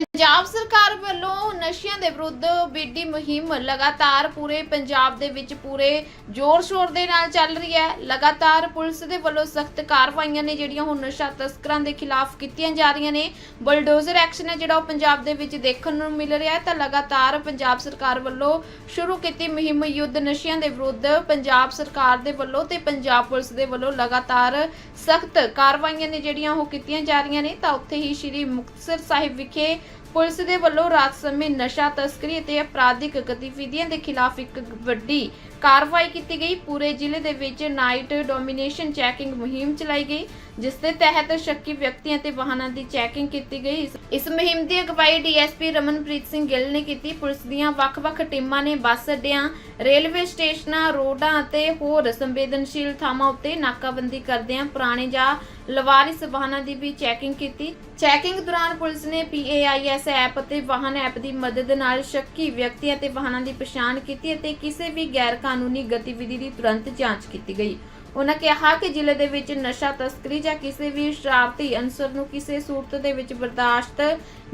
ਪੰਜਾਬ ਸਰਕਾਰ ਵੱਲੋਂ ਨਸ਼ਿਆਂ ਦੇ ਵਿਰੁੱਧ ਬੀਡੀ ਮੁਹਿੰਮ ਲਗਾਤਾਰ ਪੂਰੇ ਪੰਜਾਬ ਦੇ ਵਿੱਚ ਪੂਰੇ ਜ਼ੋਰ-ਸ਼ੋਰ ਦੇ ਨਾਲ ਚੱਲ ਰਹੀ ਹੈ। ਲਗਾਤਾਰ ਪੁਲਿਸ ਦੇ ਵੱਲੋਂ ਸਖਤ ਕਾਰਵਾਈਆਂ ਨੇ ਜਿਹੜੀਆਂ ਹੁਣ ਨਸ਼ਾ ਤਸਕਰਾਂ ਦੇ ਖਿਲਾਫ ਕੀਤੀਆਂ ਜਾ ਰਹੀਆਂ ਨੇ। ਬਲਡੋਜ਼ਰ ਐਕਸ਼ਨ ਹੈ ਜਿਹੜਾ ਉਹ ਪੰਜਾਬ ਦੇ ਵਿੱਚ ਦੇਖਣ ਨੂੰ ਮਿਲ ਰਿਹਾ ਹੈ। ਤਾਂ ਲਗਾਤਾਰ ਪੰਜਾਬ ਸਰਕਾਰ ਵੱਲੋਂ ਸ਼ੁਰੂ ਕੀਤੀ ਮੁਹਿੰਮ ਯੁੱਧ ਨਸ਼ਿਆਂ ਦੇ ਵਿਰੁੱਧ ਪੰਜਾਬ ਸਰਕਾਰ ਦੇ ਵੱਲੋਂ ਤੇ ਪੰਜਾਬ ਪੁਲਿਸ ਦੇ ਵੱਲੋਂ ਲਗਾਤਾਰ ਸਖਤ ਕਾਰਵਾਈਆਂ ਨੇ ਜਿਹੜੀਆਂ ਉਹ ਕੀਤੀਆਂ ਜਾ ਰਹੀਆਂ ਨੇ। ਤਾਂ ਉੱਥੇ ਹੀ ਸ੍ਰੀ ਮੁਕਤਸਰ ਸਾਹਿਬ ਵਿਖੇ ਪੁਲਿਸ ਦੇ ਵੱਲੋਂ ਰਾਤ ਸਮੇਂ ਨਸ਼ਾ ਤਸਕਰੀ ਅਤੇ ਅਪਰਾਧਿਕ ਗਤੀਵਿਧੀਆਂ ਦੇ ਖਿਲਾਫ ਇੱਕ ਵੱਡੀ ਕਾਰਵਾਈ ਕੀਤੀ ਗਈ। ਪੂਰੇ ਜ਼ਿਲ੍ਹੇ ਦੇ ਵਿੱਚ ਨਾਈਟ ਡੋਮੀਨੇਸ਼ਨ ਚੈਕਿੰਗ ਮੁਹਿੰਮ ਚਲਾਈ ਗਈ, ਜਿਸ ਦੇ ਤਹਿਤ ਸ਼ੱਕੀ ਵਿਅਕਤੀਆਂ ਤੇ ਵਾਹਨਾਂ ਦੀ ਚੈਕਿੰਗ ਕੀਤੀ ਗਈ। ਇਸ- ਮੁਹਿੰਮ ਦੀ ਅਗਵਾਈ ਡੀਐਸਪੀ ਰਮਨਪ੍ਰੀਤ ਸਿੰਘ ਗਿੱਲ ਨੇ ਕੀਤੀ। ਪੁਲਿਸ ਦੀਆਂ ਵੱਖ-ਵੱਖ ਟੀਮਾਂ ਨੇ ਬੱਸ ਅੱਡਿਆਂ, ਰੇਲਵੇ ਸਟੇਸ਼ਨਾਂ, ਰੋਡਾਂ ਅਤੇ ਹੋਰ ਸੰਵੇਦਨਸ਼ੀਲ ਥਾਵਾਂ ਉੱਤੇ ਨਾਕਾਬੰਦੀ ਕਰਦਿਆਂ ਪੁਰਾਣੇ ਜਾਂ ਲਵਾਰਿਸ ਵਾਹਨਾਂ ਦੀ ਵੀ ਚੈਕਿੰਗ ਕੀਤੀ। ਚੈਕਿੰਗ ਦੌਰਾਨ ਪੁਲਿਸ ਨੇ PAIS ਐਪ ਅਤੇ ਵਾਹਨ ਐਪ ਦੀ ਮਦਦ ਨਾਲ ਸ਼ੱਕੀ ਵਿਅਕਤੀਆਂ ਤੇ ਵਾਹਨਾਂ ਦੀ ਪਛਾਣ ਕੀਤੀ ਅਤੇ ਕਿਸੇ ਵੀ ਗੈਰ ਕਾਨੂੰਨੀ ਗਤੀਵਿਧੀ ਦੀ ਤੁਰੰਤ ਜਾਂਚ ਕੀਤੀ ਗਈ। ਉਹਨਾਂ ਕਿਹਾ ਕਿ ਜ਼ਿਲ੍ਹੇ ਦੇ ਵਿੱਚ ਨਸ਼ਾ ਤਸਕਰੀ ਜਾਂ ਕਿਸੇ ਵੀ ਸ਼ਰਾਰਤੀ ਅਨਸਰ ਨੂੰ ਕਿਸੇ ਸੂਰਤ ਦੇ ਵਿੱਚ ਬਰਦਾਸ਼ਤ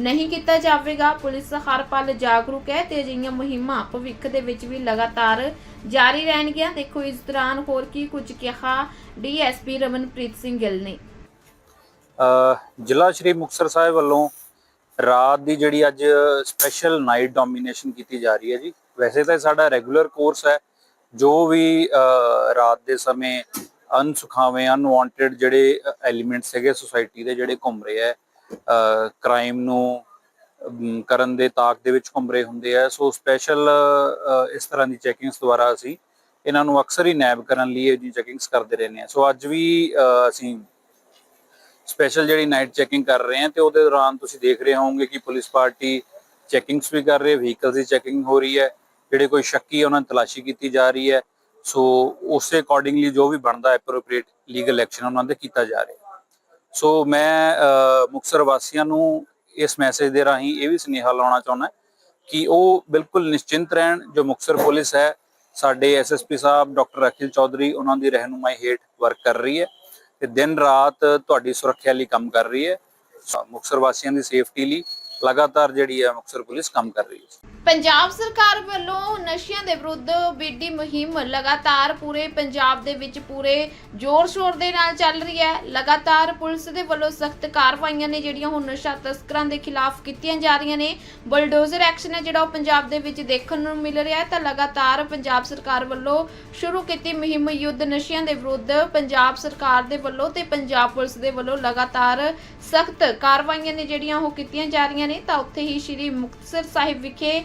ਨਹੀਂ ਕੀਤਾ ਜਾਵੇਗਾ। ਪੁਲਿਸ ਹਰ ਪਲ ਜਾਗਰੂਕ ਹੈ ਤੇ ਅਜਿਹੀਆਂ ਮੁਹਿੰਮਾਂ ਭਵਿੱਖ ਦੇ ਵਿੱਚ ਵੀ ਲਗਾਤਾਰ ਜਾਰੀ ਰਹਿਣਗੀਆਂ। ਦੇਖੋ ਇਸ ਦੌਰਾਨ ਹੋਰ ਕੀ ਕੁਝ ਕਿਹਾ ਡੀਐਸਪੀ ਰਮਨਪ੍ਰੀਤ ਸਿੰਘ ਗਿੱਲ ਨੇ। ਜ਼ਿਲ੍ਹਾ ਸ਼੍ਰੀ ਮੁਕਤਸਰ ਸਾਹਿਬ ਵੱਲੋਂ ਰਾਤ ਦੀ ਜਿਹੜੀ ਅੱਜ ਸਪੈਸ਼ਲ ਨਾਈਟ ਡੋਮੀਨੇਸ਼ਨ ਕੀਤੀ ਜਾ ਰਹੀ ਹੈ ਜੀ। ਵੈਸੇ ਤਾਂ ਇਹ ਸਾਡਾ ਰੈਗੂਲਰ ਕੋਰਸ ਹੈ। ਜੋ ਵੀ ਰਾਤ ਦੇ ਸਮੇਂ ਅਨਸੁਖਾਵੇਂ ਅਨਵਾਂਟਡ ਜਿਹੜੇ ਐਲੀਮੈਂਟਸ ਹੈਗੇ ਸੋਸਾਇਟੀ ਦੇ ਜਿਹੜੇ ਘੁੰਮ ਰਹੇ ਹੈ ਕ੍ਰਾਈਮ ਨੂੰ ਕਰਨ ਦੇ ਤਾਕ ਦੇ ਵਿੱਚ ਘੁੰਮ ਰਹੇ ਹੁੰਦੇ ਆ ਸੋ ਸਪੈਸ਼ਲ ਇਸ ਤਰ੍ਹਾਂ ਦੀ ਚੈਕਿੰਗਸ ਦੁਆਰਾ ਅਸੀਂ ਇਹਨਾਂ ਨੂੰ ਅਕਸਰ ਹੀ ਨੈਬ ਕਰਨ ਲਈ ਇਹ ਜੀ ਚੈਕਿੰਗਸ ਕਰਦੇ ਰਹਿੰਦੇ ਆ ਸੋ ਅੱਜ ਵੀ ਅਸੀਂ ਸਪੈਸ਼ਲ ਜਿਹੜੀ ਨਾਈਟ ਚੈਕਿੰਗ ਕਰ ਰਹੇ ਹਾਂ ਤੇ ਉਹਦੇ ਦੌਰਾਨ ਤੁਸੀਂ ਦੇਖ ਰਹੇ ਹੋਵੋਗੇ ਕਿ ਪੁਲਿਸ ਪਾਰਟੀ ਚੈਕਿੰਗਸ ਵੀ ਕਰ ਰਹੀ ਹੈ ਵਹੀਕਲਸ ਦੀ ਚੈਕਿੰਗ ਹੋ ਰਹੀ ਹੈ ਜਿਹੜੇ ਕੋਈ ਸ਼ੱਕੀ ਉਹਨਾਂ ਦੀ ਤਲਾਸ਼ੀ ਕੀਤੀ ਜਾ ਰਹੀ ਹੈ ਸੋ ਉਸੇ ਅਕੋਰਡਿੰਗਲੀ ਜੋ ਵੀ ਬਣਦਾ ਐਪਰੋਪ੍ਰੀਏਟ ਲੀਗਲ ਐਕਸ਼ਨ ਉਹਨਾਂ ਦੇ ਕੀਤਾ ਜਾ ਰਿਹਾ ਸੋ ਮੈਂ ਅਹ, ਮੁਕਤਸਰ ਵਾਸੀਆਂ ਨੂੰ ਇਸ ਮੈਸੇਜ ਦੇ ਰਾਹੀਂ ਇਹ ਵੀ ਸੁਨੇਹਾ ਲਾਉਣਾ ਚਾਹੁੰਦਾ ਕਿ ਉਹ ਬਿਲਕੁਲ ਨਿਸ਼ਚਿੰਤ ਰਹਿਣ ਜੋ ਮੁਕਤਸਰ ਪੁਲਿਸ ਹੈ ਸਾਡੇ ਐਸਐਸਪੀ ਸਾਹਿਬ ਡਾਕਟਰ ਅਖਿਲ ਚੌਧਰੀ ਉਹਨਾਂ ਦੀ ਰਹਿਨੁਮਾਈ ਹੇਠ ਵਰਕ ਕਰ ਰਹੀ ਹੈ। ਤੇ ਦਿਨ ਰਾਤ ਤੁਹਾਡੀ ਸੁਰੱਖਿਆ ਲਈ ਕੰਮ ਕਰ ਰਹੀ ਹੈ। ਮੁਕਤਸਰ ਵਾਸੀਆਂ ਦੀ ਸੇਫਟੀ ਲਈ ਲਗਾਤਾਰ ਜਿਹੜੀ ਹੈ ਮੁਕਤਸਰ ਪੁਲਿਸ ਕੰਮ ਕਰ ਰਹੀ ਹੈ। ਪੰਜਾਬ ਸਰਕਾਰ ਵੱਲੋਂ ਨਸ਼ਿਆਂ ਦੇ ਵਿਰੁੱਧ ਬੀਡੀ ਮੁਹਿੰਮ ਲਗਾਤਾਰ ਪੂਰੇ ਪੰਜਾਬ ਦੇ ਵਿੱਚ ਪੂਰੇ ਜ਼ੋਰ-ਸ਼ੋਰ ਦੇ ਨਾਲ ਚੱਲ ਰਹੀ ਹੈ। ਲਗਾਤਾਰ ਪੁਲਿਸ ਦੇ ਵੱਲੋਂ ਸਖਤ ਕਾਰਵਾਈਆਂ ਨੇ ਜਿਹੜੀਆਂ ਹੁਣ ਨਸ਼ਾ ਤਸਕਰਾਂ ਦੇ ਖਿਲਾਫ ਕੀਤੀਆਂ ਜਾ ਰਹੀਆਂ ਨੇ। ਬਲਡੋਜ਼ਰ ਐਕਸ਼ਨ ਹੈ ਜਿਹੜਾ ਉਹ ਪੰਜਾਬ ਦੇ ਵਿੱਚ ਦੇਖਣ ਨੂੰ ਮਿਲ ਰਿਹਾ ਹੈ। ਤਾਂ ਲਗਾਤਾਰ ਪੰਜਾਬ ਸਰਕਾਰ ਵੱਲੋਂ ਸ਼ੁਰੂ ਕੀਤੀ ਮੁਹਿੰਮ ਯੁੱਧ ਨਸ਼ਿਆਂ ਦੇ ਵਿਰੁੱਧ ਪੰਜਾਬ ਸਰਕਾਰ ਦੇ ਵੱਲੋਂ ਤੇ ਪੰਜਾਬ ਪੁਲਿਸ ਦੇ ਵੱਲੋਂ ਲਗਾਤਾਰ ਸਖਤ ਕਾਰਵਾਈਆਂ ਨੇ ਜਿਹੜੀਆਂ ਉਹ ਕੀਤੀਆਂ ਜਾ ਰਹੀਆਂ ਨੇ। ਤਾਂ ਉੱਥੇ ਹੀ ਸ੍ਰੀ ਮੁਕਤਸਰ ਸਾਹਿਬ ਵਿਖੇ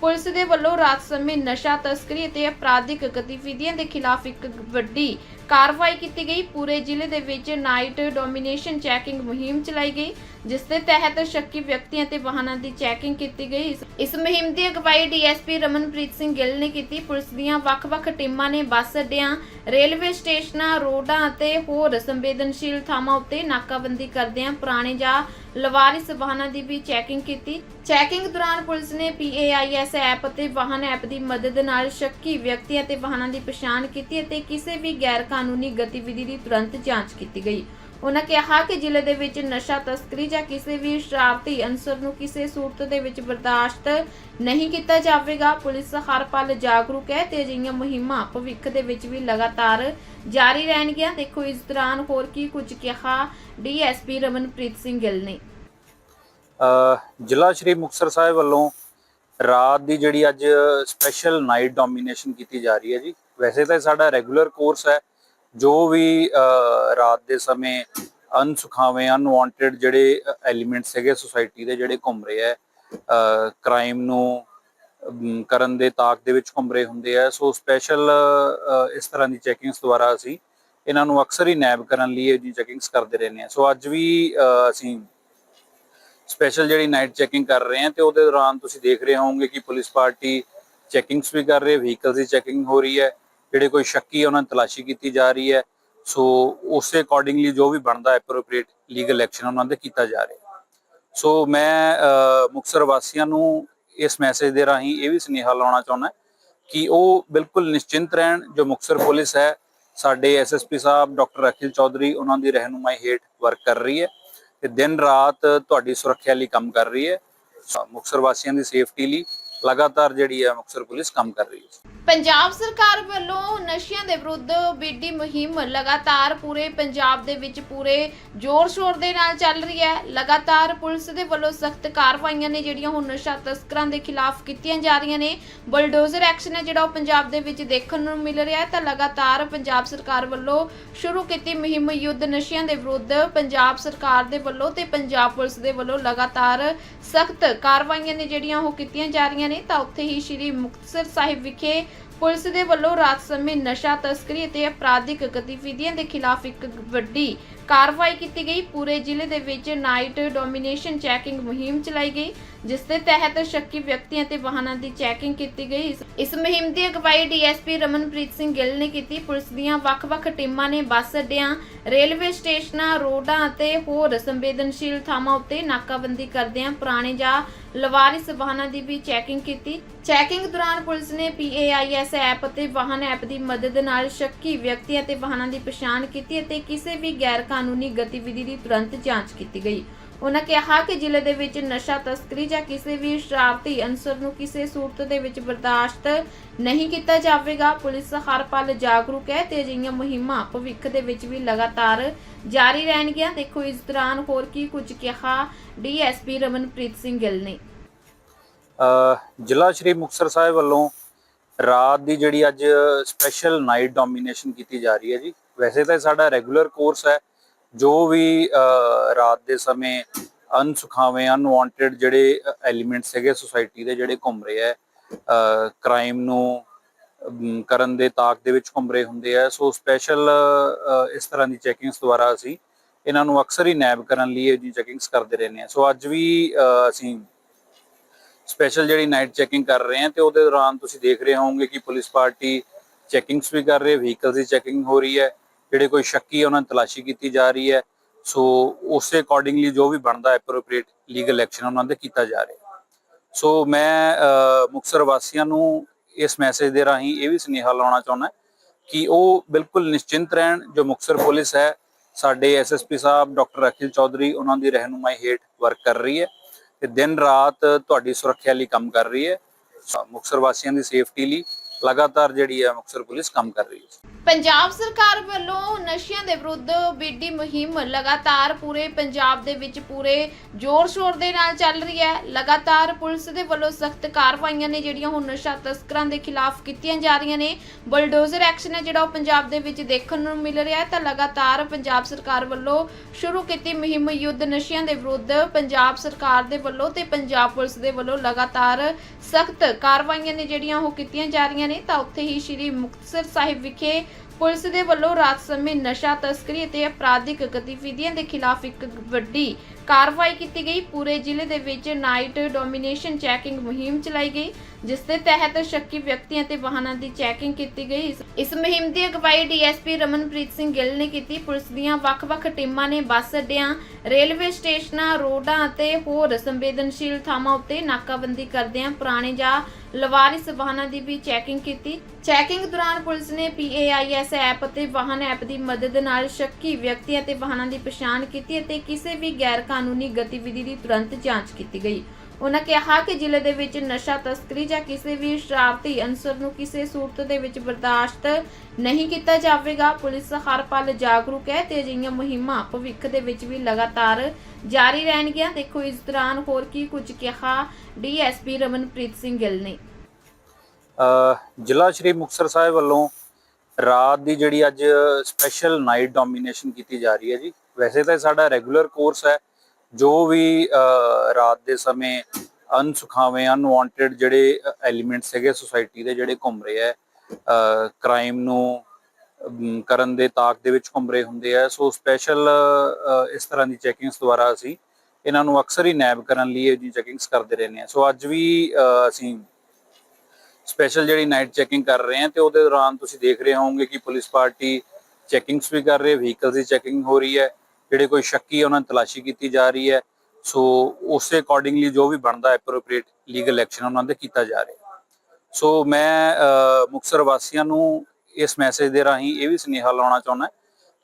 ਪੁਲਿਸ ਦੇ ਵੱਲੋਂ ਰਾਤ ਸਮੇਂ ਨਸ਼ਾ ਤਸਕਰੀ ਅਤੇ ਅਪਰਾਧਿਕ ਗਤੀਵਿਧੀਆਂ ਦੇ ਖਿਲਾਫ ਇੱਕ ਵੱਡੀ ਕਾਰਵਾਈ ਕੀਤੀ ਗਈ। ਪੂਰੇ ਜ਼ਿਲ੍ਹੇ ਦੇ ਵਿੱਚ ਨਾਈਟ ਡੋਮੀਨੇਸ਼ਨ ਚੈਕਿੰਗ ਮੁਹਿੰਮ ਚਲਾਈ ਗਈ, ਜਿਸ ਦੇ ਤਹਿਤ ਸ਼ੱਕੀ ਵਿਅਕਤੀਆਂ ਤੇ ਵਾਹਨਾਂ ਦੀ ਚੈਕਿੰਗ ਕੀਤੀ ਗਈ। ਇਸ- ਮੁਹਿੰਮ ਦੀ ਅਗਵਾਈ ਡੀਐਸਪੀ ਰਮਨਪ੍ਰੀਤ ਸਿੰਘ ਗਿੱਲ ਨੇ ਕੀਤੀ। ਪੁਲਿਸ ਦੀਆਂ ਵੱਖ-ਵੱਖ ਟੀਮਾਂ ਨੇ ਬੱਸ ਅੱਡਿਆਂ, ਰੇਲਵੇ ਸਟੇਸ਼ਨਾਂ, ਰੋਡਾਂ ਅਤੇ ਹੋਰ ਸੰਵੇਦਨਸ਼ੀਲ ਥਾਵਾਂ ਉੱਤੇ ਨਾਕਾਬੰਦੀ ਕਰਦਿਆਂ ਪੁਰਾਣੇ ਜਾਂ ਲਵਾਰਿਸ ਵਾਹਨਾਂ ਦੀ ਵੀ ਚੈਕਿੰਗ ਕੀਤੀ। ਚੈਕਿੰਗ ਦੌਰਾਨ ਪੁਲਿਸ ਨੇ PAIS ਐਪ ਅਤੇ ਵਾਹਨ ਐਪ ਦੀ ਮਦਦ ਨਾਲ ਸ਼ੱਕੀ ਵਿਅਕਤੀਆਂ ਤੇ ਵਾਹਨਾਂ ਦੀ ਪਛਾਣ ਕੀਤੀ ਅਤੇ ਕਿਸੇ ਵੀ ਗੈਰ ਕਾਨੂੰਨੀ ਗਤੀਵਿਧੀ ਦੀ ਤੁਰੰਤ ਜਾਂਚ ਕੀਤੀ ਗਈ। ਉਹਨਾਂ ਕਿਹਾ ਕਿ ਜ਼ਿਲ੍ਹੇ ਦੇ ਵਿੱਚ ਨਸ਼ਾ ਤਸਕਰੀ ਜਾਂ ਕਿਸੇ ਵੀ ਸ਼ਰਾਰਤੀ ਅਨਸਰ ਨੂੰ ਕਿਸੇ ਸੂਰਤ ਦੇ ਵਿੱਚ ਬਰਦਾਸ਼ਤ ਨਹੀਂ ਕੀਤਾ ਜਾਵੇਗਾ। ਪੁਲਿਸ ਹਰ ਪਲ ਜਾਗਰੂਕ ਹੈ ਤੇ ਅਜਿਹੀਆਂ ਮੁਹਿੰਮਾਂ ਭਵਿੱਖ ਦੇ ਵਿੱਚ ਵੀ ਲਗਾਤਾਰ ਜਾਰੀ ਰਹਿਣਗੀਆਂ। ਦੇਖੋ ਇਸ ਦੌਰਾਨ ਹੋਰ ਕੀ ਕੁਝ ਕਿਹਾ ਡੀਐਸਪੀ ਰਮਨਪ੍ਰੀਤ ਸਿੰਘ ਗਿੱਲ ਨੇ ਜ਼ਿਲ੍ਹਾ ਸ਼੍ਰੀ ਮੁਕਤਸਰ ਸਾਹਿਬ ਵੱਲੋਂ ਰਾਤ ਦੀ ਜਿਹੜੀ ਅੱਜ ਸਪੈਸ਼ਲ ਨਾਈਟ ਡੋਮੀਨੇਸ਼ਨ ਕੀਤੀ ਜਾ ਰਹੀ ਹੈ ਜੀ। ਵੈਸੇ ਤਾਂ ਸਾਡਾ ਰੈਗੂਲਰ ਕੋਰਸ ਹੈ। ਜੋ ਵੀ ਰਾਤ ਦੇ ਸਮੇਂ ਅਨਸੁਖਾਵੇਂ ਅਨਵਾਂਟਡ ਜਿਹੜੇ ਐਲੀਮੈਂਟਸ ਹੈਗੇ ਸੋਸਾਇਟੀ ਦੇ ਜਿਹੜੇ ਘੁੰਮ ਰਹੇ ਹੈ ਕ੍ਰਾਈਮ ਨੂੰ ਕਰਨ ਦੇ ਤਾਕ ਦੇ ਵਿੱਚ ਘੁੰਮ ਰਹੇ ਹੁੰਦੇ ਆ ਸੋ ਸਪੈਸ਼ਲ ਇਸ ਤਰ੍ਹਾਂ ਦੀ ਚੈਕਿੰਗਸ ਦੁਆਰਾ ਅਸੀਂ ਇਹਨਾਂ ਨੂੰ ਅਕਸਰ ਹੀ ਨੈਬ ਕਰਨ ਲਈ ਇਹ ਜੀ ਚੈਕਿੰਗਸ ਕਰਦੇ ਰਹਿੰਦੇ ਆ ਸੋ ਅੱਜ ਵੀ ਅਸੀਂ ਸਪੈਸ਼ਲ ਜਿਹੜੀ ਨਾਈਟ ਚੈਕਿੰਗ ਕਰ ਰਹੇ ਹਾਂ ਤੇ ਉਹਦੇ ਦੌਰਾਨ ਤੁਸੀਂ ਦੇਖ ਰਹੇ ਹੋਵੋਗੇ ਕਿ ਪੁਲਿਸ ਪਾਰਟੀ ਚੈਕਿੰਗਸ ਵੀ ਕਰ ਰਹੀ ਹੈ ਵਹੀਕਲਸ ਦੀ ਚੈਕਿੰਗ ਹੋ ਰਹੀ ਹੈ ਜਿਹੜੇ ਕੋਈ ਸ਼ੱਕੀ ਉਹਨਾਂ ਦੀ ਤਲਾਸ਼ੀ ਕੀਤੀ ਜਾ ਰਹੀ ਹੈ ਸੋ ਉਸੇ ਅਕੋਰਡਿੰਗਲੀ ਜੋ ਵੀ ਬਣਦਾ ਐਪਰੋਪ੍ਰੀਏਟ ਲੀਗਲ ਐਕਸ਼ਨ ਉਹਨਾਂ ਦੇ ਕੀਤਾ ਜਾ ਰਿਹਾ ਸੋ ਮੈਂ ਅ, ਮੁਕਤਸਰ ਵਾਸੀਆਂ ਨੂੰ ਇਸ ਮੈਸੇਜ ਦੇ ਰਾਹੀਂ ਇਹ ਵੀ ਸੁਨੇਹਾ ਲਾਉਣਾ ਚਾਹੁੰਦਾ ਕਿ ਉਹ ਬਿਲਕੁਲ ਨਿਸ਼ਚਿੰਤ ਰਹਿਣ ਜੋ ਮੁਕਤਸਰ ਪੁਲਿਸ ਹੈ ਸਾਡੇ ਐਸਐਸਪੀ ਸਾਹਿਬ ਡਾਕਟਰ ਅਖਿਲ ਚੌਧਰੀ ਉਹਨਾਂ ਦੀ ਰਹਿਨੁਮਾਈ ਹੇਠ ਵਰਕ ਕਰ ਰਹੀ ਹੈ। ਤੇ ਦਿਨ ਰਾਤ ਤੁਹਾਡੀ ਸੁਰੱਖਿਆ ਲਈ ਕੰਮ ਕਰ ਰਹੀ ਹੈ। ਮੁਕਤਸਰ ਵਾਸੀਆਂ ਦੀ ਸੇਫਟੀ ਲਈ ਲਗਾਤਾਰ ਜਿਹੜੀ ਹੈ ਮੁਕਤਸਰ ਪੁਲਿਸ ਕੰਮ ਕਰ ਰਹੀ ਹੈ। ਪੰਜਾਬ ਸਰਕਾਰ ਵੱਲੋਂ ਨਸ਼ਿਆਂ ਦੇ ਵਿਰੁੱਧ ਬੀਡੀ ਮੁਹਿੰਮ ਲਗਾਤਾਰ ਪੂਰੇ ਪੰਜਾਬ ਦੇ ਵਿੱਚ ਪੂਰੇ ਜ਼ੋਰ-ਸ਼ੋਰ ਦੇ ਨਾਲ ਚੱਲ ਰਹੀ ਹੈ। ਲਗਾਤਾਰ ਪੁਲਿਸ ਦੇ ਵੱਲੋਂ ਸਖਤ ਕਾਰਵਾਈਆਂ ਨੇ ਜਿਹੜੀਆਂ ਹੁਣ ਨਸ਼ਾ ਤਸਕਰਾਂ ਦੇ ਖਿਲਾਫ ਕੀਤੀਆਂ ਜਾ ਰਹੀਆਂ ਨੇ। ਬਲਡੋਜ਼ਰ ਐਕਸ਼ਨ ਹੈ ਜਿਹੜਾ ਉਹ ਪੰਜਾਬ ਦੇ ਵਿੱਚ ਦੇਖਣ ਨੂੰ ਮਿਲ ਰਿਹਾ ਹੈ। ਤਾਂ ਲਗਾਤਾਰ ਪੰਜਾਬ ਸਰਕਾਰ ਵੱਲੋਂ ਸ਼ੁਰੂ ਕੀਤੀ ਮੁਹਿੰਮ ਯੁੱਧ ਨਸ਼ਿਆਂ ਦੇ ਵਿਰੁੱਧ ਪੰਜਾਬ ਸਰਕਾਰ ਦੇ ਵੱਲੋਂ ਤੇ ਪੰਜਾਬ ਪੁਲਿਸ ਦੇ ਵੱਲੋਂ ਲਗਾਤਾਰ ਸਖਤ ਕਾਰਵਾਈਆਂ ਨੇ ਜਿਹੜੀਆਂ ਉਹ ਕੀਤੀਆਂ ਜਾ ਰਹੀਆਂ ਨੇ। ਤਾਂ ਉੱਥੇ ਹੀ ਸ੍ਰੀ ਮੁਕਤਸਰ ਸਾਹਿਬ ਵਿਖੇ ਪੁਲਿਸ ਦੇ ਵੱਲੋਂ ਰਾਤ ਸਮੇਂ ਨਸ਼ਾ, ਤਸਕਰੀ ਅਤੇ ਅਪਰਾਧਿਕ ਗਤੀਵਿਧੀਆਂ ਦੇ ਖਿਲਾਫ ਇੱਕ ਵੱਡੀ ਕਾਰਵਾਈ ਕੀਤੀ ਗਈ। ਪੂਰੇ ਜ਼ਿਲ੍ਹੇ ਦੇ ਵਿੱਚ ਨਾਈਟ ਡੋਮੀਨੇਸ਼ਨ ਚੈਕਿੰਗ ਮੁਹਿੰਮ ਚਲਾਈ ਗਈ। ਜਿਸ ਦੇ ਤਹਿਤ ਸ਼ੱਕੀ ਵਿਅਕਤੀਆਂ ਤੇ ਵਾਹਨਾਂ ਦੀ ਚੈਕਿੰਗ ਕੀਤੀ ਗਈ। ਇਸ- ਮੁਹਿੰਮ ਦੀ ਅਗਵਾਈ ਡੀਐਸਪੀ ਰਮਨਪ੍ਰੀਤ ਸਿੰਘ ਗਿੱਲ ਨੇ ਕੀਤੀ। ਪੁਲਿਸ ਦੀਆਂ ਵੱਖ-ਵੱਖ ਟੀਮਾਂ ਨੇ ਬੱਸ ਅੱਡਿਆਂ, ਰੇਲਵੇ ਸਟੇਸ਼ਨਾਂ, ਰੋਡਾਂ ਅਤੇ ਹੋਰ ਸੰਵੇਦਨਸ਼ੀਲ ਥਾਵਾਂ ਉੱਤੇ ਨਾਕਾਬੰਦੀ ਕਰਦਿਆਂ ਪੁਰਾਣੇ ਜਾਂ ਲਵਾਰਿਸ ਵਾਹਨਾਂ ਦੀ ਵੀ ਚੈਕਿੰਗ ਕੀਤੀ। ਚੈਕਿੰਗ ਦੌਰਾਨ ਪੁਲਿਸ ਨੇ PAIS ਐਪ ਅਤੇ ਵਾਹਨ ਐਪ ਦੀ ਮਦਦ ਨਾਲ ਸ਼ੱਕੀ ਵਿਅਕਤੀਆਂ ਤੇ ਵਾਹਨਾਂ ਦੀ ਪਛਾਣ ਕੀਤੀ ਅਤੇ ਕਿਸੇ ਵੀ ਗੈਰ ਕਾਨੂੰਨੀ ਗਤੀਵਿਧੀ ਦੀ ਤੁਰੰਤ ਜਾਂਚ ਕੀਤੀ ਗਈ। ਉਹਨਾਂ ਕਿਹਾ ਕਿ ਜ਼ਿਲ੍ਹੇ ਦੇ ਵਿੱਚ ਨਸ਼ਾ ਤਸਕਰੀ ਜਾਂ ਕਿਸੇ ਵੀ ਸ਼ਰਾਰਤੀ ਅਨਸਰ ਨੂੰ ਕਿਸੇ ਸੂਰਤ ਦੇ ਵਿੱਚ ਬਰਦਾਸ਼ਤ ਨਹੀਂ ਕੀਤਾ ਜਾਵੇਗਾ। ਪੁਲਿਸ ਹਰ ਪਲ ਜਾਗਰੂਕ ਹੈ ਤੇ ਅਜਿਹੀਆਂ ਮੁਹਿੰਮਾਂ ਭਵਿੱਖ ਦੇ ਵਿੱਚ ਵੀ ਲਗਾਤਾਰ ਜਾਰੀ ਰਹਿਣਗੀਆਂ। ਦੇਖੋ ਇਸ ਦੌਰਾਨ ਹੋਰ ਕੀ ਕੁਝ ਕਿਹਾ ਡੀਐਸਪੀ ਰਮਨਪ੍ਰੀਤ ਸਿੰਘ ਗਿੱਲ ਨੇ। ਜ਼ਿਲ੍ਹਾ ਸ਼੍ਰੀ ਮੁਕਤਸਰ ਸਾਹਿਬ ਵੱਲੋਂ ਰਾਤ ਦੀ ਜਿਹੜੀ ਅੱਜ ਸਪੈਸ਼ਲ ਨਾਈਟ ਡੋਮੀਨੇਸ਼ਨ ਕੀਤੀ ਜਾ ਰਹੀ ਹੈ ਜੀ। ਵੈਸੇ ਤਾਂ ਸਾਡਾ ਰੈਗੂਲਰ ਕੋਰਸ ਹੈ। ਜੋ ਵੀ ਰਾਤ ਦੇ ਸਮੇਂ ਅਨਸੁਖਾਵੇਂ ਅਨਵਾਂਟਡ ਜਿਹੜੇ ਐਲੀਮੈਂਟਸ ਹੈਗੇ ਸੋਸਾਇਟੀ ਦੇ ਜਿਹੜੇ ਘੁੰਮ ਰਹੇ ਹੈ ਕ੍ਰਾਈਮ ਨੂੰ ਕਰਨ ਦੇ ਤਾਕ ਦੇ ਵਿੱਚ ਘੁੰਮ ਰਹੇ ਹੁੰਦੇ ਆ ਸੋ ਸਪੈਸ਼ਲ ਇਸ ਤਰ੍ਹਾਂ ਦੀ ਚੈਕਿੰਗਸ ਦੁਆਰਾ ਅਸੀਂ ਇਹਨਾਂ ਨੂੰ ਅਕਸਰ ਹੀ ਨੈਬ ਕਰਨ ਲਈ ਇਹ ਜੀ ਚੈਕਿੰਗਸ ਕਰਦੇ ਰਹਿੰਦੇ ਆ ਸੋ ਅੱਜ ਵੀ ਅਸੀਂ ਸਪੈਸ਼ਲ ਜਿਹੜੀ ਨਾਈਟ ਚੈਕਿੰਗ ਕਰ ਰਹੇ ਹਾਂ ਤੇ ਉਹਦੇ ਦੌਰਾਨ ਤੁਸੀਂ ਦੇਖ ਰਹੇ ਹੋਵੋਗੇ ਕਿ ਪੁਲਿਸ ਪਾਰਟੀ ਚੈਕਿੰਗਸ ਵੀ ਕਰ ਰਹੀ ਹੈ ਵਹੀਕਲਸ ਦੀ ਚੈਕਿੰਗ ਹੋ ਰਹੀ ਹੈ। ਜਿਹੜੇ ਕੋਈ ਸ਼ੱਕੀ ਹੈ ਉਹਨਾਂ ਦੀ ਤਲਾਸ਼ੀ ਕੀਤੀ ਜਾ ਰਹੀ ਹੈ। ਸੋ ਉਸੇ ਅਕੋਰਡਿੰਗਲੀ ਜੋ ਵੀ ਬਣਦਾ ਐਪਰੋਪ੍ਰੀਏਟ ਲੀਗਲ ਐਕਸ਼ਨ ਉਹਨਾਂ ਦੇ ਕੀਤਾ ਜਾ ਰਿਹਾ ਸੋ ਮੈਂ ਅ, ਮੁਕਤਸਰ ਵਾਸੀਆਂ ਨੂੰ ਇਸ ਮੈਸੇਜ ਦੇ ਰਾਹੀਂ ਇਹ ਵੀ ਸੁਨੇਹਾ ਲਾਉਣਾ ਚਾਹੁੰਦਾ ਕਿ ਉਹ ਬਿਲਕੁਲ ਨਿਸ਼ਚਿੰਤ ਰਹਿਣ। ਜੋ ਮੁਕਤਸਰ ਪੁਲਿਸ ਹੈ ਸਾਡੇ ਐਸਐਸਪੀ ਸਾਹਿਬ ਡਾਕਟਰ ਅਖਿਲ ਚੌਧਰੀ ਉਹਨਾਂ ਦੀ ਰਹਿਨੁਮਾਈ ਹੇਠ ਵਰਕ ਕਰ ਰਹੀ ਹੈ ਤੇ ਦਿਨ ਰਾਤ ਤੁਹਾਡੀ ਸੁਰੱਖਿਆ ਲਈ ਕੰਮ ਕਰ ਰਹੀ ਹੈ। ਮੁਕਤਸਰ ਵਾਸੀਆਂ ਦੀ ਸੇਫਟੀ ਲਈ ਲਗਾਤਾਰ ਜਿਹੜੀ ਹੈ ਮੁਕਤਸਰ ਪੁਲਿਸ ਕੰਮ ਕਰ ਰਹੀ ਹੈ। ਪੰਜਾਬ ਸਰਕਾਰ ਵੱਲੋਂ ਨਸ਼ਿਆਂ ਦੇ ਵਿਰੁੱਧ ਬੀਡੀ ਮੁਹਿੰਮ ਲਗਾਤਾਰ ਪੂਰੇ ਪੰਜਾਬ ਦੇ ਵਿੱਚ ਪੂਰੇ ਜ਼ੋਰ-ਸ਼ੋਰ ਦੇ ਨਾਲ ਚੱਲ ਰਹੀ ਹੈ। ਲਗਾਤਾਰ ਪੁਲਿਸ ਦੇ ਵੱਲੋਂ ਸਖਤ ਕਾਰਵਾਈਆਂ ਨੇ ਜਿਹੜੀਆਂ ਹੁਣ ਨਸ਼ਾ ਤਸਕਰਾਂ ਦੇ ਖਿਲਾਫ ਕੀਤੀਆਂ ਜਾ ਰਹੀਆਂ ਨੇ। ਬਲਡੋਜ਼ਰ ਐਕਸ਼ਨ ਹੈ ਜਿਹੜਾ ਉਹ ਪੰਜਾਬ ਦੇ ਵਿੱਚ ਦੇਖਣ ਨੂੰ ਮਿਲ ਰਿਹਾ ਹੈ। ਤਾਂ ਲਗਾਤਾਰ ਪੰਜਾਬ ਸਰਕਾਰ ਵੱਲੋਂ ਸ਼ੁਰੂ ਕੀਤੀ ਮੁਹਿੰਮ ਯੁੱਧ ਨਸ਼ਿਆਂ ਦੇ ਵਿਰੁੱਧ। ਪੰਜਾਬ ਸਰਕਾਰ ਦੇ ਵੱਲੋਂ ਤੇ ਪੰਜਾਬ ਪੁਲਿਸ ਦੇ ਵੱਲੋਂ ਲਗਾਤਾਰ ਸਖਤ ਕਾਰਵਾਈਆਂ ਨੇ ਜਿਹੜੀਆਂ ਉਹ ਕੀਤੀਆਂ ਜਾ ਰਹੀਆਂ ਨੇ। ਤਾਂ ਉੱਥੇ ਹੀ ਸ੍ਰੀ ਮੁਕਤਸਰ ਸਾਹਿਬ ਵਿਖੇ ਪੁਲਿਸ ਦੇ ਵੱਲੋਂ ਰਾਤ ਸਮੇਂ ਨਸ਼ਾ, ਤਸਕਰੀ ਅਤੇ ਅਪਰਾਧਿਕ ਗਤੀਵਿਧੀਆਂ ਦੇ ਖਿਲਾਫ ਇੱਕ ਵੱਡੀ ਕਾਰਵਾਈ ਕੀਤੀ ਗਈ। ਪੂਰੇ ਜ਼ਿਲ੍ਹੇ ਦੇ ਵਿੱਚ ਨਾਈਟ ਡੋਮੀਨੇਸ਼ਨ ਚੈਕਿੰਗ ਮੁਹਿੰਮ ਚਲਾਈ ਗਈ। ਜਿਸ ਦੇ ਤਹਿਤ ਸ਼ੱਕੀ ਵਿਅਕਤੀਆਂ ਤੇ ਵਾਹਨਾਂ ਦੀ ਚੈਕਿੰਗ ਕੀਤੀ ਗਈ। ਇਸ- ਮੁਹਿੰਮ ਦੀ ਅਗਵਾਈ ਡੀਐਸਪੀ ਰਮਨਪ੍ਰੀਤ ਸਿੰਘ ਗਿੱਲ ਨੇ ਕੀਤੀ। ਪੁਲਿਸ ਦੀਆਂ ਵੱਖ-ਵੱਖ ਟੀਮਾਂ ਨੇ ਬੱਸ ਅੱਡਿਆਂ, ਰੇਲਵੇ ਸਟੇਸ਼ਨਾਂ, ਰੋਡਾਂ ਅਤੇ ਹੋਰ ਸੰਵੇਦਨਸ਼ੀਲ ਥਾਵਾਂ ਉੱਤੇ ਨਾਕਾਬੰਦੀ ਕਰਦਿਆਂ ਪੁਰਾਣੇ ਜਾਂ ਲਵਾਰਿਸ ਵਾਹਨਾਂ ਦੀ ਵੀ ਚੈਕਿੰਗ ਕੀਤੀ। ਚੈਕਿੰਗ ਦੌਰਾਨ ਪੁਲਿਸ ਨੇ PAIS ਐਪ ਅਤੇ ਵਾਹਨ ਐਪ ਦੀ ਮਦਦ ਨਾਲ ਸ਼ੱਕੀ ਵਿਅਕਤੀਆਂ ਤੇ ਵਾਹਨਾਂ ਦੀ ਪਛਾਣ ਕੀਤੀ ਅਤੇ ਕਿਸੇ ਵੀ ਗੈਰ ਕਾਨੂੰਨੀ ਗਤੀਵਿਧੀ ਦੀ ਤੁਰੰਤ ਜਾਂਚ ਕੀਤੀ ਗਈ। ਉਹਨਾਂ ਕਿਹਾ ਕਿ ਜ਼ਿਲ੍ਹੇ ਦੇ ਵਿੱਚ ਨਸ਼ਾ ਤਸਕਰੀ ਜਾਂ ਕਿਸੇ ਵੀ ਸ਼ਰਾਰਤੀ ਅਨਸਰ ਨੂੰ ਕਿਸੇ ਸੂਰਤ ਦੇ ਵਿੱਚ ਬਰਦਾਸ਼ਤ ਨਹੀਂ ਕੀਤਾ ਜਾਵੇਗਾ। ਪੁਲਿਸ ਹਰ ਪਲ ਜਾਗਰੂਕ ਹੈ ਤੇ ਅਜਿਹੀਆਂ ਮੁਹਿੰਮਾਂ ਭਵਿੱਖ ਦੇ ਵਿੱਚ ਵੀ ਲਗਾਤਾਰ ਜਾਰੀ ਰਹਿਣਗੀਆਂ। ਦੇਖੋ ਇਸ ਦੌਰਾਨ ਹੋਰ ਕੀ ਕੁਝ ਕਿਹਾ ਡੀਐਸਪੀ ਰਮਨਪ੍ਰੀਤ ਸਿੰਘ ਗਿੱਲ ਨੇ। ਜ਼ਿਲ੍ਹਾ ਸ਼੍ਰੀ ਮੁਕਤਸਰ ਸਾਹਿਬ ਵੱਲੋਂ ਰਾਤ ਦੀ ਜਿਹੜੀ ਅੱਜ ਸਪੈਸ਼ਲ ਨਾਈਟ ਡੋਮੀਨੇਸ਼ਨ ਕੀਤੀ ਜਾ ਰਹੀ ਹੈ ਜੀ। ਵੈਸੇ ਤਾਂ ਸਾਡਾ ਰੈਗੂਲਰ ਕੋਰਸ ਹੈ। ਜੋ ਵੀ ਰਾਤ ਦੇ ਸਮੇਂ ਅਨਸੁਖਾਵੇਂ ਅਨਵਾਂਟਡ ਜਿਹੜੇ ਐਲੀਮੈਂਟਸ ਹੈਗੇ ਸੋਸਾਇਟੀ ਦੇ ਜਿਹੜੇ ਘੁੰਮ ਰਹੇ ਹੈ ਕ੍ਰਾਈਮ ਨੂੰ ਕਰਨ ਦੇ ਤਾਕ ਦੇ ਵਿੱਚ ਘੁੰਮ ਰਹੇ ਹੁੰਦੇ ਆ। ਸੋ ਸਪੈਸ਼ਲ ਇਸ ਤਰ੍ਹਾਂ ਦੀ ਚੈਕਿੰਗਸ ਦੁਆਰਾ ਅਸੀਂ ਇਹਨਾਂ ਨੂੰ ਅਕਸਰ ਹੀ ਨੈਬ ਕਰਨ ਲਈ ਇਹ ਜੀ ਚੈਕਿੰਗਸ ਕਰਦੇ ਰਹਿੰਦੇ ਆ ਸੋ ਅੱਜ ਵੀ ਅਸੀਂ ਸਪੈਸ਼ਲ ਜਿਹੜੀ ਨਾਈਟ ਚੈਕਿੰਗ ਕਰ ਰਹੇ ਹਾਂ ਤੇ ਉਹਦੇ ਦੌਰਾਨ ਤੁਸੀਂ ਦੇਖ ਰਹੇ ਹੋਵੋਗੇ ਕਿ ਪੁਲਿਸ ਪਾਰਟੀ ਚੈਕਿੰਗਸ ਵੀ ਕਰ ਰਹੀ ਹੈ ਵਹੀਕਲਸ ਦੀ ਚੈਕਿੰਗ ਹੋ ਰਹੀ ਹੈ। ਜਿਹੜੇ ਕੋਈ ਸ਼ੱਕੀ ਹੈ ਉਹਨਾਂ ਦੀ ਤਲਾਸ਼ੀ ਕੀਤੀ ਜਾ ਰਹੀ ਹੈ। ਸੋ ਉਸੇ ਅਕੋਰਡਿੰਗਲੀ ਜੋ ਵੀ ਬਣਦਾ ਐਪਰੋਪ੍ਰੀਏਟ ਲੀਗਲ ਐਕਸ਼ਨ ਉਹਨਾਂ ਦੇ ਕੀਤਾ ਜਾ ਰਿਹਾ। ਸੋ ਮੈਂ ਅ, ਮੁਕਤਸਰ ਵਾਸੀਆਂ ਨੂੰ ਇਸ ਮੈਸੇਜ ਦੇ ਰਾਹੀਂ ਇਹ ਵੀ ਸੁਨੇਹਾ ਲਾਉਣਾ ਚਾਹੁੰਦਾ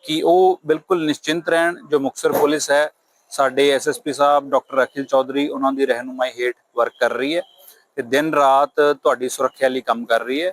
ਕਿ ਉਹ ਬਿਲਕੁਲ ਨਿਸ਼ਚਿੰਤ ਰਹਿਣ। ਜੋ ਮੁਕਤਸਰ ਪੁਲਿਸ ਹੈ ਸਾਡੇ ਐਸਐਸਪੀ ਸਾਹਿਬ ਡਾਕਟਰ ਅਖਿਲ ਚੌਧਰੀ ਉਹਨਾਂ ਦੀ ਰਹਿਨੁਮਾਈ ਹੇਠ ਵਰਕ ਕਰ ਰਹੀ ਹੈ ਤੇ ਦਿਨ ਰਾਤ ਤੁਹਾਡੀ ਸੁਰੱਖਿਆ ਲਈ ਕੰਮ ਕਰ ਰਹੀ ਹੈ।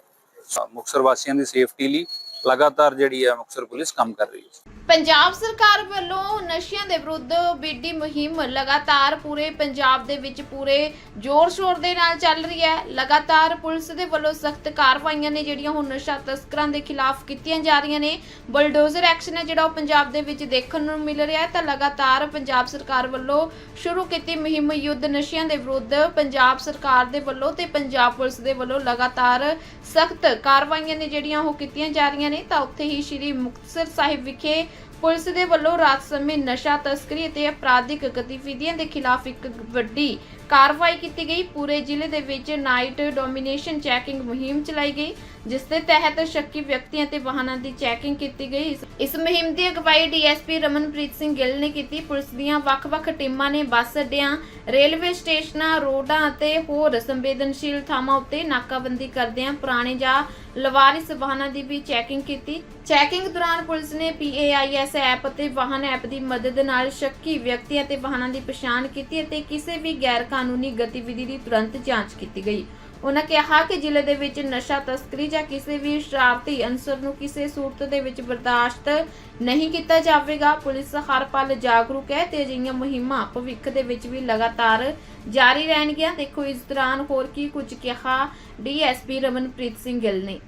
ਮੁਕਤਸਰ ਵਾਸੀਆਂ ਦੀ ਸੇਫਟੀ ਲਈ ਲਗਾਤਾਰ ਜਿਹੜੀ ਹੈ ਮੁਕਤਸਰ ਪੁਲਿਸ ਕੰਮ ਕਰ ਰਹੀ ਹੈ। ਪੰਜਾਬ ਸਰਕਾਰ ਵੱਲੋਂ ਨਸ਼ਿਆਂ ਦੇ ਵਿਰੁੱਧ ਬੀਡੀ ਮੁਹਿੰਮ ਲਗਾਤਾਰ ਪੂਰੇ ਪੰਜਾਬ ਦੇ ਵਿੱਚ ਪੂਰੇ ਜ਼ੋਰ-ਸ਼ੋਰ ਦੇ ਨਾਲ ਚੱਲ ਰਹੀ ਹੈ। ਲਗਾਤਾਰ ਪੁਲਿਸ ਦੇ ਵੱਲੋਂ ਸਖਤ ਕਾਰਵਾਈਆਂ ਨੇ ਜਿਹੜੀਆਂ ਹੁਣ ਨਸ਼ਾ ਤਸਕਰਾਂ ਦੇ ਖਿਲਾਫ ਕੀਤੀਆਂ ਜਾ ਰਹੀਆਂ ਨੇ। ਬਲਡੋਜ਼ਰ ਐਕਸ਼ਨ ਹੈ ਜਿਹੜਾ ਉਹ ਪੰਜਾਬ ਦੇ ਵਿੱਚ ਦੇਖਣ ਨੂੰ ਮਿਲ ਰਿਹਾ ਹੈ। ਤਾਂ ਲਗਾਤਾਰ ਪੰਜਾਬ ਸਰਕਾਰ ਵੱਲੋਂ ਸ਼ੁਰੂ ਕੀਤੀ ਮੁਹਿੰਮ ਯੁੱਧ ਨਸ਼ਿਆਂ ਦੇ ਵਿਰੁੱਧ। ਪੰਜਾਬ ਸਰਕਾਰ ਦੇ ਵੱਲੋਂ ਤੇ ਪੰਜਾਬ ਪੁਲਿਸ ਦੇ ਵੱਲੋਂ ਲਗਾਤਾਰ ਸਖਤ ਕਾਰਵਾਈਆਂ ਨੇ ਜਿਹੜੀਆਂ ਉਹ ਕੀਤੀਆਂ ਜਾ ਰਹੀਆਂ ਨੇ, ਤਾਂ ਉੱਥੇ ਹੀ ਸ੍ਰੀ ਮੁਕਤਸਰ ਸਾਹਿਬ ਵਿਖੇ ਪੁਲਿਸ ਦੇ ਵੱਲੋਂ ਰਾਤ ਸਮੇਂ ਨਸ਼ਾ ਤਸਕਰੀ ਅਤੇ ਅਪਰਾਧਿਕ ਗਤੀਵਿਧੀਆਂ ਦੇ ਖਿਲਾਫ ਇੱਕ ਵੱਡੀ ਕਾਰਵਾਈ ਕੀਤੀ ਗਈ। ਪੂਰੇ ਜ਼ਿਲ੍ਹੇ ਦੇ ਵਿੱਚ ਨਾਈਟ ਡੋਮੀਨੇਸ਼ਨ ਚੈਕਿੰਗ ਮੁਹਿੰਮ ਚਲਾਈ ਗਈ। ਜਿਸ ਦੇ ਤਹਿਤ ਸ਼ੱਕੀ ਵਿਅਕਤੀਆਂ ਤੇ ਵਾਹਨਾਂ ਦੀ ਚੈਕਿੰਗ ਕੀਤੀ ਗਈ। ਇਸ- ਮੁਹਿੰਮ ਦੀ ਅਗਵਾਈ ਡੀਐਸਪੀ ਰਮਨਪ੍ਰੀਤ ਸਿੰਘ ਗਿੱਲ ਨੇ ਕੀਤੀ। ਪੁਲਿਸ ਦੀਆਂ ਵੱਖ-ਵੱਖ ਟੀਮਾਂ ਨੇ ਬੱਸ ਅੱਡਿਆਂ, ਰੇਲਵੇ ਸਟੇਸ਼ਨਾਂ, ਰੋਡਾਂ ਅਤੇ ਹੋਰ ਸੰਵੇਦਨਸ਼ੀਲ ਥਾਵਾਂ ਉੱਤੇ ਨਾਕਾਬੰਦੀ ਕਰਦਿਆਂ ਪੁਰਾਣੇ ਜਾਂ ਲਵਾਰਿਸ ਵਾਹਨਾਂ ਦੀ ਵੀ ਚੈਕਿੰਗ ਕੀਤੀ। ਚੈਕਿੰਗ ਦੌਰਾਨ ਪੁਲਿਸ ਨੇ PAIS ਐਪ ਅਤੇ ਵਾਹਨ ਐਪ ਦੀ ਮਦਦ ਨਾਲ ਸ਼ੱਕੀ ਵਿਅਕਤੀਆਂ ਤੇ ਵਾਹਨਾਂ ਦੀ ਪਛਾਣ ਕੀਤੀ ਅਤੇ ਕਿਸੇ ਵੀ ਗੈਰ ਕਾਨੂੰਨੀ ਗਤੀਵਿਧੀ ਦੀ ਤੁਰੰਤ ਜਾਂਚ ਕੀਤੀ ਗਈ। ਉਹਨਾਂ ਕਿਹਾ ਕਿ ਜ਼ਿਲ੍ਹੇ ਦੇ ਵਿੱਚ ਨਸ਼ਾ ਤਸਕਰੀ ਜਾਂ ਕਿਸੇ ਵੀ ਸ਼ਰਾਰਤੀ ਅਨਸਰ ਨੂੰ ਕਿਸੇ ਸੂਰਤ ਦੇ ਵਿੱਚ ਬਰਦਾਸ਼ਤ ਨਹੀਂ ਕੀਤਾ ਜਾਵੇਗਾ। ਪੁਲਿਸ ਹਰ ਪਲ ਜਾਗਰੂਕ ਹੈ ਤੇ ਅਜਿਹੀਆਂ ਮੁਹਿੰਮਾਂ ਭਵਿੱਖ ਦੇ ਵਿੱਚ ਵੀ ਲਗਾਤਾਰ ਜਾਰੀ ਰਹਿਣਗੀਆਂ। ਦੇਖੋ ਇਸ ਦੌਰਾਨ ਹੋਰ ਕੀ ਕੁਝ ਕਿਹਾ ਡੀਐਸਪੀ ਰਮਨਪ੍ਰੀਤ ਸਿੰਘ ਗਿੱਲ ਨੇ।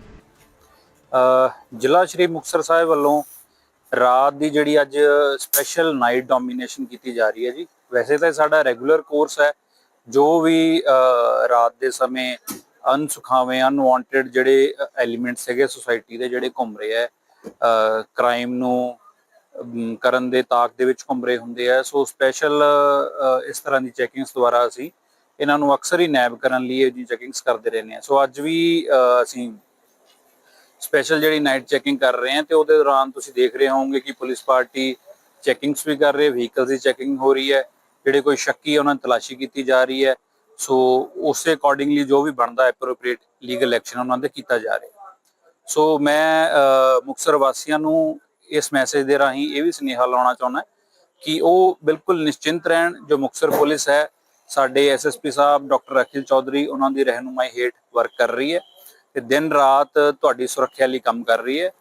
ਅ, ਜ਼ਿਲ੍ਹਾ ਸ਼੍ਰੀ ਮੁਕਤਸਰ ਸਾਹਿਬ ਵੱਲੋਂ ਰਾਤ ਦੀ ਜਿਹੜੀ ਅੱਜ ਸਪੈਸ਼ਲ ਨਾਈਟ ਡੋਮੀਨੇਸ਼ਨ ਕੀਤੀ ਜਾ ਰਹੀ ਹੈ ਜੀ। ਵੈਸੇ ਤਾਂ ਇਹ ਸਾਡਾ ਰੈਗੂਲਰ ਕੋਰਸ ਹੈ ਜੋ ਵੀ ਰਾਤ ਦੇ ਸਮੇਂ ਅਨਸੁਖਾਵੇਂ ਅਨਵਾਂਟਡ ਜਿਹੜੇ ਐਲੀਮੈਂਟਸ ਹੈਗੇ ਸੋਸਾਇਟੀ ਦੇ ਜਿਹੜੇ ਘੁੰਮ ਰਹੇ ਹੈ ਕ੍ਰਾਈਮ ਨੂੰ ਕਰਨ ਦੇ ਤਾਕ ਦੇ ਵਿੱਚ ਘੁੰਮ ਰਹੇ ਹੁੰਦੇ ਆ। ਸੋ ਸਪੈਸ਼ਲ ਇਸ ਤਰ੍ਹਾਂ ਦੀ ਚੈਕਿੰਗਸ ਦੁਆਰਾ ਅਸੀਂ ਇਹਨਾਂ ਨੂੰ ਅਕਸਰ ਹੀ ਨੈਬ ਕਰਨ ਲਈ ਇਹ ਜੀ ਚੈਕਿੰਗਸ ਕਰਦੇ ਰਹਿੰਦੇ ਆ। ਸੋ ਅੱਜ ਵੀ ਅਸੀਂ ਸਪੈਸ਼ਲ ਜਿਹੜੀ ਨਾਈਟ ਚੈਕਿੰਗ ਕਰ ਰਹੇ ਹਾਂ ਤੇ ਉਹਦੇ ਦੌਰਾਨ ਤੁਸੀਂ ਦੇਖ ਰਹੇ ਹੋਵੋਗੇ ਕਿ ਪੁਲਿਸ ਪਾਰਟੀ ਚੈਕਿੰਗਸ ਵੀ ਕਰ ਰਹੀ ਹੈ ਵਹੀਕਲਸ ਦੀ ਚੈਕਿੰਗ ਹੋ ਰਹੀ ਹੈ। ਜਿਹੜੇ ਕੋਈ ਸ਼ੱਕੀ ਹੈ ਉਹਨਾਂ ਦੀ ਤਲਾਸ਼ੀ ਕੀਤੀ ਜਾ ਰਹੀ ਹੈ। ਸੋ ਉਸੇ ਅਕੋਰਡਿੰਗਲੀ ਜੋ ਵੀ ਬਣਦਾ ਐਪਰੋਪ੍ਰੀਏਟ ਲੀਗਲ ਐਕਸ਼ਨ ਉਹਨਾਂ ਦੇ ਕੀਤਾ ਜਾ ਰਿਹਾ। ਸੋ ਮੈਂ ਅਹ, ਵਾਸੀਆਂ ਨੂੰ ਇਸ ਮੈਸੇਜ ਦੇ ਰਾਹੀਂ ਇਹ ਵੀ ਸੁਨੇਹਾ ਲਾਉਣਾ ਚਾਹੁੰਦਾ ਕਿ ਉਹ ਬਿਲਕੁਲ ਨਿਸ਼ਚਿੰਤ ਰਹਿਣ। ਜੋ ਮੁਕਤਸਰ ਪੁਲਿਸ ਹੈ ਸਾਡੇ ਐਸਐਸਪੀ ਸਾਹਿਬ ਡਾਕਟਰ ਅਖਿਲ ਚੌਧਰੀ ਉਹਨਾਂ ਦੀ ਰਹਿਨੁਮਾਈ ਹੇਠ ਵਰਕ ਕਰ ਰਹੀ ਹੈ ਤੇ ਦਿਨ ਰਾਤ ਤੁਹਾਡੀ ਸੁਰੱਖਿਆ ਲਈ ਕੰਮ ਕਰ ਰਹੀ ਹੈ।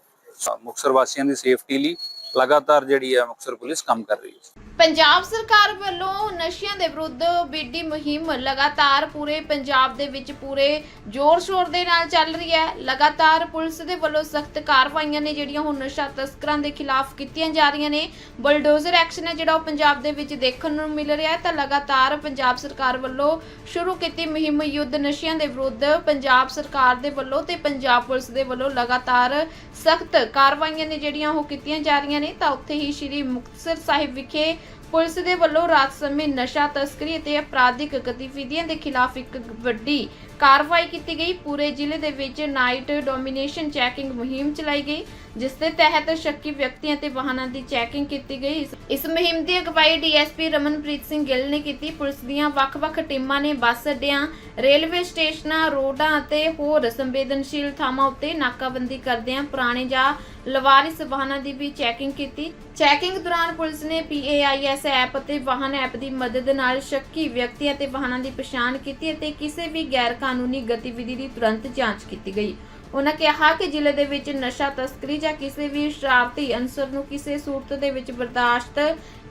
ਮੁਕਤਸਰ ਵਾਸੀਆਂ ਦੀ ਸੇਫਟੀ ਲਈ ਲਗਾਤਾਰ ਜਿਹੜੀ ਹੈ ਮੁਕਤਸਰ ਪੁਲਿਸ ਕੰਮ ਕਰ ਰਹੀ ਹੈ। ਪੰਜਾਬ ਸਰਕਾਰ ਵੱਲੋਂ ਨਸ਼ਿਆਂ ਦੇ ਵਿਰੁੱਧ ਬੀਡੀ ਮੁਹਿੰਮ ਲਗਾਤਾਰ ਪੂਰੇ ਪੰਜਾਬ ਦੇ ਵਿੱਚ ਪੂਰੇ ਜ਼ੋਰ-ਸ਼ੋਰ ਦੇ ਨਾਲ ਚੱਲ ਰਹੀ ਹੈ। ਲਗਾਤਾਰ ਪੁਲਿਸ ਦੇ ਵੱਲੋਂ ਸਖਤ ਕਾਰਵਾਈਆਂ ਨੇ ਜਿਹੜੀਆਂ ਹੁਣ ਨਸ਼ਾ ਤਸਕਰਾਂ ਦੇ ਖਿਲਾਫ ਕੀਤੀਆਂ ਜਾ ਰਹੀਆਂ ਨੇ। ਬਲਡੋਜ਼ਰ ਐਕਸ਼ਨ ਹੈ ਜਿਹੜਾ ਉਹ ਪੰਜਾਬ ਦੇ ਵਿੱਚ ਦੇਖਣ ਨੂੰ ਮਿਲ ਰਿਹਾ ਹੈ। ਤਾਂ ਲਗਾਤਾਰ ਪੰਜਾਬ ਸਰਕਾਰ ਵੱਲੋਂ ਸ਼ੁਰੂ ਕੀਤੀ ਮੁਹਿੰਮ ਯੁੱਧ ਨਸ਼ਿਆਂ ਦੇ ਵਿਰੁੱਧ। ਪੰਜਾਬ ਸਰਕਾਰ ਦੇ ਵੱਲੋਂ ਤੇ ਪੰਜਾਬ ਪੁਲਿਸ ਦੇ ਵੱਲੋਂ ਲਗਾਤਾਰ ਸਖਤ ਕਾਰਵਾਈਆਂ ਨੇ ਜਿਹੜੀਆਂ ਉਹ ਕੀਤੀਆਂ ਜਾ ਰਹੀਆਂ ਨੇ। ਤਾਂ ਉੱਥੇ ਹੀ ਸ੍ਰੀ ਮੁਕਤਸਰ ਸਾਹਿਬ ਵਿਖੇ ਪੁਲਿਸ ਦੇ ਵੱਲੋਂ ਰਾਤ ਸਮੇਂ ਨਸ਼ਾ ਤਸਕਰੀ ਅਤੇ ਅਪਰਾਧਿਕ ਗਤੀਵਿਧੀਆਂ ਦੇ ਖਿਲਾਫ ਇੱਕ ਵੱਡੀ ਕਾਰਵਾਈ ਕੀਤੀ ਗਈ। ਪੂਰੇ ਜ਼ਿਲ੍ਹੇ ਦੇ ਵਿੱਚ ਨਾਈਟ ਡੋਮੀਨੇਸ਼ਨ ਚੈਕਿੰਗ ਮੁਹਿੰਮ ਚਲਾਈ ਗਈ, ਜਿਸ ਦੇ ਤਹਿਤ ਸ਼ੱਕੀ ਵਿਅਕਤੀਆਂ ਤੇ ਵਾਹਨਾਂ ਦੀ ਚੈਕਿੰਗ ਕੀਤੀ ਗਈ। ਇਸ- ਮੁਹਿੰਮ ਦੀ ਅਗਵਾਈ ਡੀਐਸਪੀ ਰਮਨਪ੍ਰੀਤ ਸਿੰਘ ਗਿੱਲ ਨੇ ਕੀਤੀ। ਪੁਲਿਸ ਦੀਆਂ ਵੱਖ-ਵੱਖ ਟੀਮਾਂ ਨੇ ਬੱਸ ਅੱਡਿਆਂ, ਰੇਲਵੇ ਸਟੇਸ਼ਨਾਂ, ਰੋਡਾਂ ਅਤੇ ਹੋਰ ਸੰਵੇਦਨਸ਼ੀਲ ਥਾਵਾਂ ਉੱਤੇ ਨਾਕਾਬੰਦੀ ਕਰਦਿਆਂ ਪੁਰਾਣੇ ਜਾਂ ਲਵਾਰਿਸ ਵਾਹਨਾਂ ਦੀ ਵੀ ਚੈਕਿੰਗ ਕੀਤੀ। ਚੈਕਿੰਗ ਦੌਰਾਨ ਪੁਲਿਸ ਨੇ PAIS ਐਪ ਅਤੇ ਵਾਹਨ ਐਪ ਦੀ ਮਦਦ ਨਾਲ ਸ਼ੱਕੀ ਵਿਅਕਤੀਆਂ ਅਤੇ ਵਾਹਨਾਂ ਦੀ ਪਛਾਣ ਕੀਤੀ ਅਤੇ ਕਿਸੇ ਵੀ ਗੈਰ ਕਾਨੂੰਨੀ ਗਤੀਵਿਧੀ ਦੀ ਤੁਰੰਤ ਜਾਂਚ ਕੀਤੀ ਗਈ। ਉਹਨਾਂ ਕਿਹਾ ਕਿ ਜ਼ਿਲ੍ਹੇ ਦੇ ਵਿੱਚ ਨਸ਼ਾ ਤਸਕਰੀ ਜਾਂ ਕਿਸੇ ਵੀ ਸ਼ਰਾਰਤੀ ਅਨਸਰ ਨੂੰ ਕਿਸੇ ਸੂਰਤ ਦੇ ਵਿੱਚ ਬਰਦਾਸ਼ਤ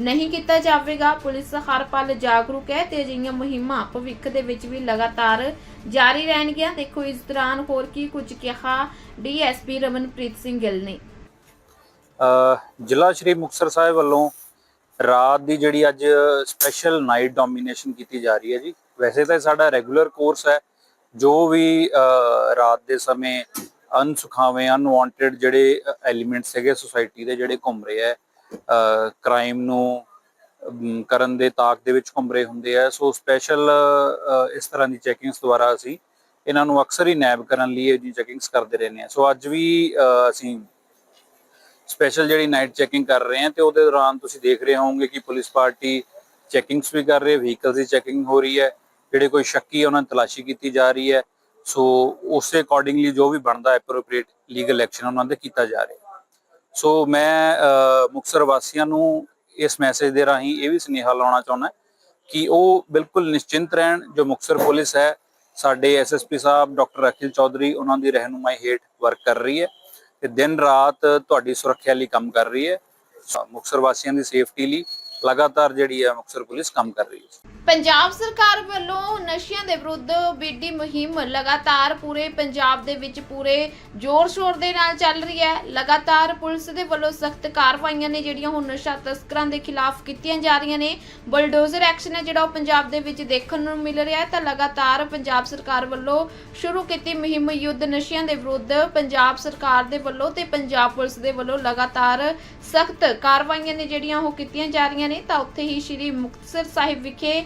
ਨਹੀਂ ਕੀਤਾ ਜਾਵੇਗਾ। ਪੁਲਿਸ ਹਰ ਪਲ ਜਾਗਰੂਕ ਹੈ ਤੇ ਅਜਿਹੀਆਂ ਮੁਹਿੰਮਾਂ ਭਵਿੱਖ ਦੇ ਵਿੱਚ ਵੀ ਲਗਾਤਾਰ ਜਾਰੀ ਰਹਿਣਗੀਆਂ। ਦੇਖੋ, ਇਸ ਦੌਰਾਨ ਹੋਰ ਕੀ ਕੁਝ ਕਿਹਾ ਡੀਐਸਪੀ ਰਮਨਪ੍ਰੀਤ ਸਿੰਘ ਗਿੱਲ ਨੇ। ਜ਼ਿਲ੍ਹਾ ਸ਼੍ਰੀ ਮੁਕਤਸਰ ਸਾਹਿਬ ਵੱਲੋਂ ਰਾਤ ਦੀ ਜਿਹੜੀ ਅੱਜ ਸਪੈਸ਼ਲ ਨਾਈਟ ਡੋਮੀਨੇਸ਼ਨ ਕੀਤੀ ਜਾ ਰਹੀ ਹੈ ਜੀ। ਵੈਸੇ ਤਾਂ ਸਾਡਾ ਰੈਗੂਲਰ ਕੋਰਸ ਹੈ। ਜੋ ਵੀ ਰਾਤ ਦੇ ਸਮੇਂ ਅਨਸੁਖਾਵੇਂ ਅਨਵਾਂਟਡ ਜਿਹੜੇ ਐਲੀਮੈਂਟਸ ਹੈਗੇ ਸੋਸਾਇਟੀ ਦੇ ਜਿਹੜੇ ਘੁੰਮ ਰਹੇ ਹੈ ਕ੍ਰਾਈਮ ਨੂੰ ਕਰਨ ਦੇ ਤਾਕ ਦੇ ਵਿੱਚ ਘੁੰਮ ਰਹੇ ਹੁੰਦੇ ਆ ਸੋ ਸਪੈਸ਼ਲ ਇਸ ਤਰ੍ਹਾਂ ਦੀ ਚੈਕਿੰਗਸ ਦੁਆਰਾ ਅਸੀਂ ਇਹਨਾਂ ਨੂੰ ਅਕਸਰ ਹੀ ਨੈਬ ਕਰਨ ਲਈ ਇਹ ਜੀ ਚੈਕਿੰਗਸ ਕਰਦੇ ਰਹਿੰਦੇ ਆ ਸੋ ਅੱਜ ਵੀ ਅਸੀਂ ਸਪੈਸ਼ਲ ਜਿਹੜੀ ਨਾਈਟ ਚੈਕਿੰਗ ਕਰ ਰਹੇ ਹਾਂ ਤੇ ਉਹਦੇ ਦੌਰਾਨ ਤੁਸੀਂ ਦੇਖ ਰਹੇ ਹੋਵੋਗੇ ਕਿ ਪੁਲਿਸ ਪਾਰਟੀ ਚੈਕਿੰਗਸ ਵੀ ਕਰ ਰਹੀ ਹੈ ਵਹੀਕਲਸ ਦੀ ਚੈਕਿੰਗ ਹੋ ਰਹੀ ਹੈ ਜਿਹੜੇ ਕੋਈ ਸ਼ੱਕੀ ਹੈ ਉਹਨਾਂ ਦੀ ਤਲਾਸ਼ੀ ਕੀਤੀ ਜਾ ਰਹੀ ਹੈ। ਸੋ ਉਸੇ ਅਕੋਰਡਿੰਗਲੀ ਜੋ ਵੀ ਬਣਦਾ ਐਪਰੋਪ੍ਰੀਏਟ ਲੀਗਲ ਐਕਸ਼ਨ ਉਹਨਾਂ ਦੇ ਕੀਤਾ ਜਾ ਰਿਹਾ। ਸੋ ਮੈਂ ਅਹ, ਮੁਕਤਸਰ ਵਾਸੀਆਂ ਨੂੰ ਇਸ ਮੈਸੇਜ ਦੇ ਰਾਹੀਂ ਇਹ ਵੀ ਸੁਨੇਹਾ ਲਾਉਣਾ ਚਾਹੁੰਦਾ ਕਿ ਉਹ ਬਿਲਕੁਲ ਨਿਸ਼ਚਿੰਤ ਰਹਿਣ। ਜੋ ਮੁਕਤਸਰ ਪੁਲਿਸ ਹੈ ਸਾਡੇ ਐਸਐਸਪੀ ਸਾਹਿਬ ਡਾਕਟਰ ਅਖਿਲ ਚੌਧਰੀ ਉਹਨਾਂ ਦੀ ਰਹਿਨੁਮਾਈ ਹੇਠ ਵਰਕ ਕਰ ਰਹੀ ਹੈ। ਤੇ ਦਿਨ ਰਾਤ ਤੁਹਾਡੀ ਸੁਰੱਖਿਆ ਲਈ ਕੰਮ ਕਰ ਰਹੀ ਹੈ। ਮੁਕਤਸਰ ਵਾਸੀਆਂ ਦੀ ਸੇਫਟੀ ਲਈ ਲਗਾਤਾਰ ਜਿਹੜੀ ਹੈ ਮੁਕਤਸਰ ਪੁਲਿਸ ਕੰਮ ਕਰ ਰਹੀ ਹੈ। ਪੰਜਾਬ ਸਰਕਾਰ ਵੱਲੋਂ ਨਸ਼ਿਆਂ ਦੇ ਵਿਰੁੱਧ ਬੀਡੀ ਮੁਹਿੰਮ ਲਗਾਤਾਰ ਪੂਰੇ ਪੰਜਾਬ ਦੇ ਵਿੱਚ ਪੂਰੇ ਜ਼ੋਰ-ਸ਼ੋਰ ਦੇ ਨਾਲ ਚੱਲ ਰਹੀ ਹੈ। ਲਗਾਤਾਰ ਪੁਲਿਸ ਦੇ ਵੱਲੋਂ ਸਖਤ ਕਾਰਵਾਈਆਂ ਨੇ ਜਿਹੜੀਆਂ ਹੁਣ ਨਸ਼ਾ ਤਸਕਰਾਂ ਦੇ ਖਿਲਾਫ ਕੀਤੀਆਂ ਜਾ ਰਹੀਆਂ ਨੇ। ਬਲਡੋਜ਼ਰ ਐਕਸ਼ਨ ਹੈ ਜਿਹੜਾ ਉਹ ਪੰਜਾਬ ਦੇ ਵਿੱਚ ਦੇਖਣ ਨੂੰ ਮਿਲ ਰਿਹਾ ਹੈ। ਤਾਂ ਲਗਾਤਾਰ ਪੰਜਾਬ ਸਰਕਾਰ ਵੱਲੋਂ ਸ਼ੁਰੂ ਕੀਤੀ ਮੁਹਿੰਮ ਯੁੱਧ ਨਸ਼ਿਆਂ ਦੇ ਵਿਰੁੱਧ ਪੰਜਾਬ ਸਰਕਾਰ ਦੇ ਵੱਲੋਂ ਤੇ ਪੰਜਾਬ ਪੁਲਿਸ ਦੇ ਵੱਲੋਂ ਲਗਾਤਾਰ ਸਖਤ ਕਾਰਵਾਈਆਂ ਨੇ ਜਿਹੜੀਆਂ ਉਹ ਕੀਤੀਆਂ ਜਾ ਰਹੀਆਂ ਨੇ। ਤਾਂ ਉੱਥੇ ਹੀ ਸ੍ਰੀ ਮੁਕਤਸਰ ਸਾਹਿਬ ਵਿਖੇ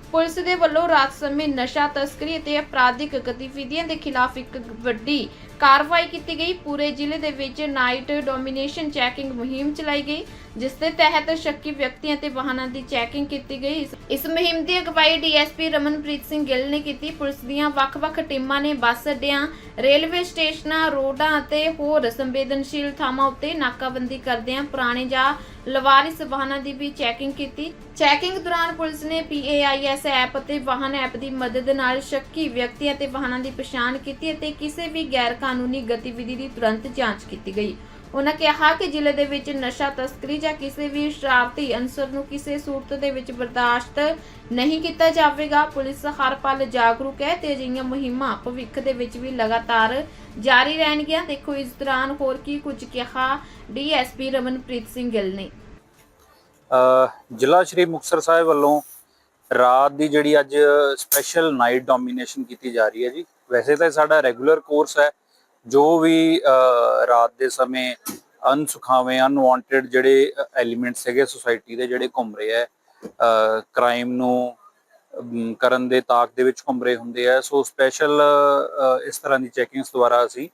ਪੁਲਿਸ ਦੇ ਵੱਲੋਂ ਰਾਤ ਸਮੇਂ ਨਸ਼ਾ ਤਸਕਰੀ ਅਤੇ ਅਪਰਾਧਿਕ ਗਤੀਵਿਧੀਆਂ ਦੇ ਖਿਲਾਫ ਇੱਕ ਵੱਡੀ ਕਾਰਵਾਈ ਕੀਤੀ ਗਈ। ਪੂਰੇ ਜ਼ਿਲ੍ਹੇ ਦੇ ਵਿੱਚ ਨਾਈਟ ਡੋਮੀਨੇਸ਼ਨ ਚੈਕਿੰਗ ਮੁਹਿੰਮ ਚਲਾਈ ਗਈ, ਜਿਸ ਦੇ ਤਹਿਤ ਸ਼ੱਕੀ ਵਿਅਕਤੀਆਂ ਤੇ ਵਾਹਨਾਂ ਦੀ ਚੈਕਿੰਗ ਕੀਤੀ ਗਈ। ਇਸ- ਮੁਹਿੰਮ ਦੀ ਅਗਵਾਈ ਡੀਐਸਪੀ ਰਮਨਪ੍ਰੀਤ ਸਿੰਘ ਗਿੱਲ ਨੇ ਕੀਤੀ। ਪੁਲਿਸ ਦੀਆਂ ਵੱਖ-ਵੱਖ ਟੀਮਾਂ ਨੇ ਬੱਸ ਅੱਡਿਆਂ, ਰੇਲਵੇ ਸਟੇਸ਼ਨਾਂ, ਰੋਡਾਂ ਅਤੇ ਹੋਰ ਸੰਵੇਦਨਸ਼ੀਲ ਥਾਵਾਂ ਉੱਤੇ ਨਾਕਾਬੰਦੀ ਕਰਦਿਆਂ ਪੁਰਾਣੇ ਜਾਂ ਲਵਾਰਿਸ ਵਾਹਨਾਂ ਦੀ ਵੀ ਚੈਕਿੰਗ ਕੀਤੀ। ਚੈਕਿੰਗ ਦੌਰਾਨ ਪੁਲਿਸ ਨੇ PAIS ਐਪ ਅਤੇ ਵਾਹਨ ਐਪ ਦੀ ਮਦਦ ਨਾਲ ਸ਼ੱਕੀ ਵਿਅਕਤੀਆਂ ਤੇ ਵਾਹਨਾਂ ਦੀ ਪਛਾਣ ਕੀਤੀ ਅਤੇ ਕਿਸੇ ਵੀ ਗੈਰ ਕਾਨੂੰਨੀ ਗਤੀਵਿਧੀ ਦੀ ਤੁਰੰਤ ਜਾਂਚ ਕੀਤੀ ਗਈ। ਉਹਨਾਂ ਕਿਹਾ ਕਿ ਜ਼ਿਲ੍ਹੇ ਦੇ ਵਿੱਚ ਨਸ਼ਾ ਤਸਕਰੀ ਜਾਂ ਕਿਸੇ ਵੀ ਸ਼ਰਾਰਤੀ ਅਨਸਰ ਨੂੰ ਕਿਸੇ ਸੂਰਤ ਦੇ ਵਿੱਚ ਬਰਦਾਸ਼ਤ ਨਹੀਂ ਕੀਤਾ ਜਾਵੇਗਾ। ਪੁਲਿਸ ਹਰ ਪਲ ਜਾਗਰੂਕ ਹੈ ਤੇ ਅਜਿਹੀਆਂ ਮੁਹਿੰਮਾਂ ਭਵਿੱਖ ਦੇ ਵਿੱਚ ਵੀ ਲਗਾਤਾਰ ਜਾਰੀ ਰਹਿਣਗੀਆਂ। ਦੇਖੋ ਇਸ ਦੌਰਾਨ ਹੋਰ ਕੀ ਕੁਝ ਕਿਹਾ ਡੀਐਸਪੀ ਰਮਨਪ੍ਰੀਤ ਸਿੰਘ ਗਿੱਲ ਨੇ। ਜ਼ਿਲ੍ਹਾ ਸ਼੍ਰੀ ਮੁਕਤਸਰ ਸਾਹਿਬ ਵੱਲੋਂ ਰਾਤ ਦੀ ਜਿਹੜੀ ਅੱਜ ਸਪੈਸ਼ਲ ਨਾਈਟ ਡੋਮੀਨੇਸ਼ਨ ਕੀਤੀ ਜਾ ਰਹੀ ਹੈ ਜੀ। ਵੈਸੇ ਤਾਂ ਇਹ ਸਾਡਾ ਰੈਗੂਲਰ ਕੋਰਸ ਹੈ। ਜੋ ਵੀ ਰਾਤ ਦੇ ਸਮੇਂ ਅਨਸੁਖਾਵੇਂ ਅਨਵਾਂਟਡ ਜਿਹੜੇ ਐਲੀਮੈਂਟਸ ਹੈਗੇ ਸੋਸਾਇਟੀ ਦੇ ਜਿਹੜੇ ਘੁੰਮ ਰਹੇ ਹੈ ਕ੍ਰਾਈਮ ਨੂੰ ਕਰਨ ਦੇ ਤਾਕ ਦੇ ਵਿੱਚ ਘੁੰਮ ਰਹੇ ਹੁੰਦੇ ਆ ਸੋ ਸਪੈਸ਼ਲ ਇਸ ਤਰ੍ਹਾਂ ਦੀ ਚੈਕਿੰਗਸ ਦੁਆਰਾ ਅਸੀਂ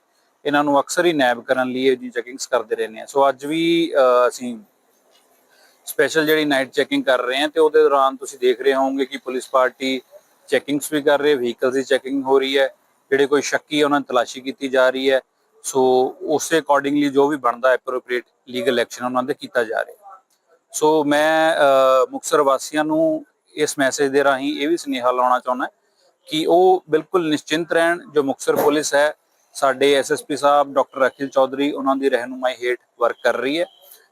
ਇਹਨਾਂ ਨੂੰ ਅਕਸਰ ਹੀ ਨੈਬ ਕਰਨ ਲਈ ਇਹ ਜੀ ਚੈਕਿੰਗਸ ਕਰਦੇ ਰਹਿੰਦੇ ਆ ਸੋ ਅੱਜ ਵੀ ਅਸੀਂ ਸਪੈਸ਼ਲ ਜਿਹੜੀ ਨਾਈਟ ਚੈਕਿੰਗ ਕਰ ਰਹੇ ਹਾਂ ਤੇ ਉਹਦੇ ਦੌਰਾਨ ਤੁਸੀਂ ਦੇਖ ਰਹੇ ਹੋਵੋਗੇ ਕਿ ਪੁਲਿਸ ਪਾਰਟੀ ਚੈਕਿੰਗਸ ਵੀ ਕਰ ਰਹੀ ਹੈ ਵਹੀਕਲਸ ਦੀ ਚੈਕਿੰਗ ਹੋ ਰਹੀ ਹੈ ਜਿਹੜੇ ਕੋਈ ਸ਼ੱਕੀ ਹੈ ਉਹਨਾਂ ਦੀ ਤਲਾਸ਼ੀ ਕੀਤੀ ਜਾ ਰਹੀ ਹੈ। ਸੋ ਉਸੇ ਅਕੋਰਡਿੰਗਲੀ ਜੋ ਵੀ ਬਣਦਾ ਐਪਰੋਪ੍ਰੀਏਟ ਲੀਗਲ ਐਕਸ਼ਨ ਉਹਨਾਂ ਦੇ ਕੀਤਾ ਜਾ ਰਿਹਾ। ਸੋ ਮੈਂ ਅ, ਮੁਕਤਸਰ ਵਾਸੀਆਂ ਨੂੰ ਇਸ ਮੈਸੇਜ ਦੇ ਰਾਹੀਂ ਇਹ ਵੀ ਸੁਨੇਹਾ ਲਾਉਣਾ ਚਾਹੁੰਦਾ ਕਿ ਉਹ ਬਿਲਕੁਲ ਨਿਸ਼ਚਿੰਤ ਰਹਿਣ ਜੋ ਮੁਕਤਸਰ ਪੁਲਿਸ ਹੈ ਸਾਡੇ ਐਸਐਸਪੀ ਸਾਹਿਬ ਡਾਕਟਰ ਅਖਿਲ ਚੌਧਰੀ ਉਹਨਾਂ ਦੀ ਰਹਿਨੁਮਾਈ ਹੇਠ ਵਰਕ ਕਰ ਰਹੀ ਹੈ।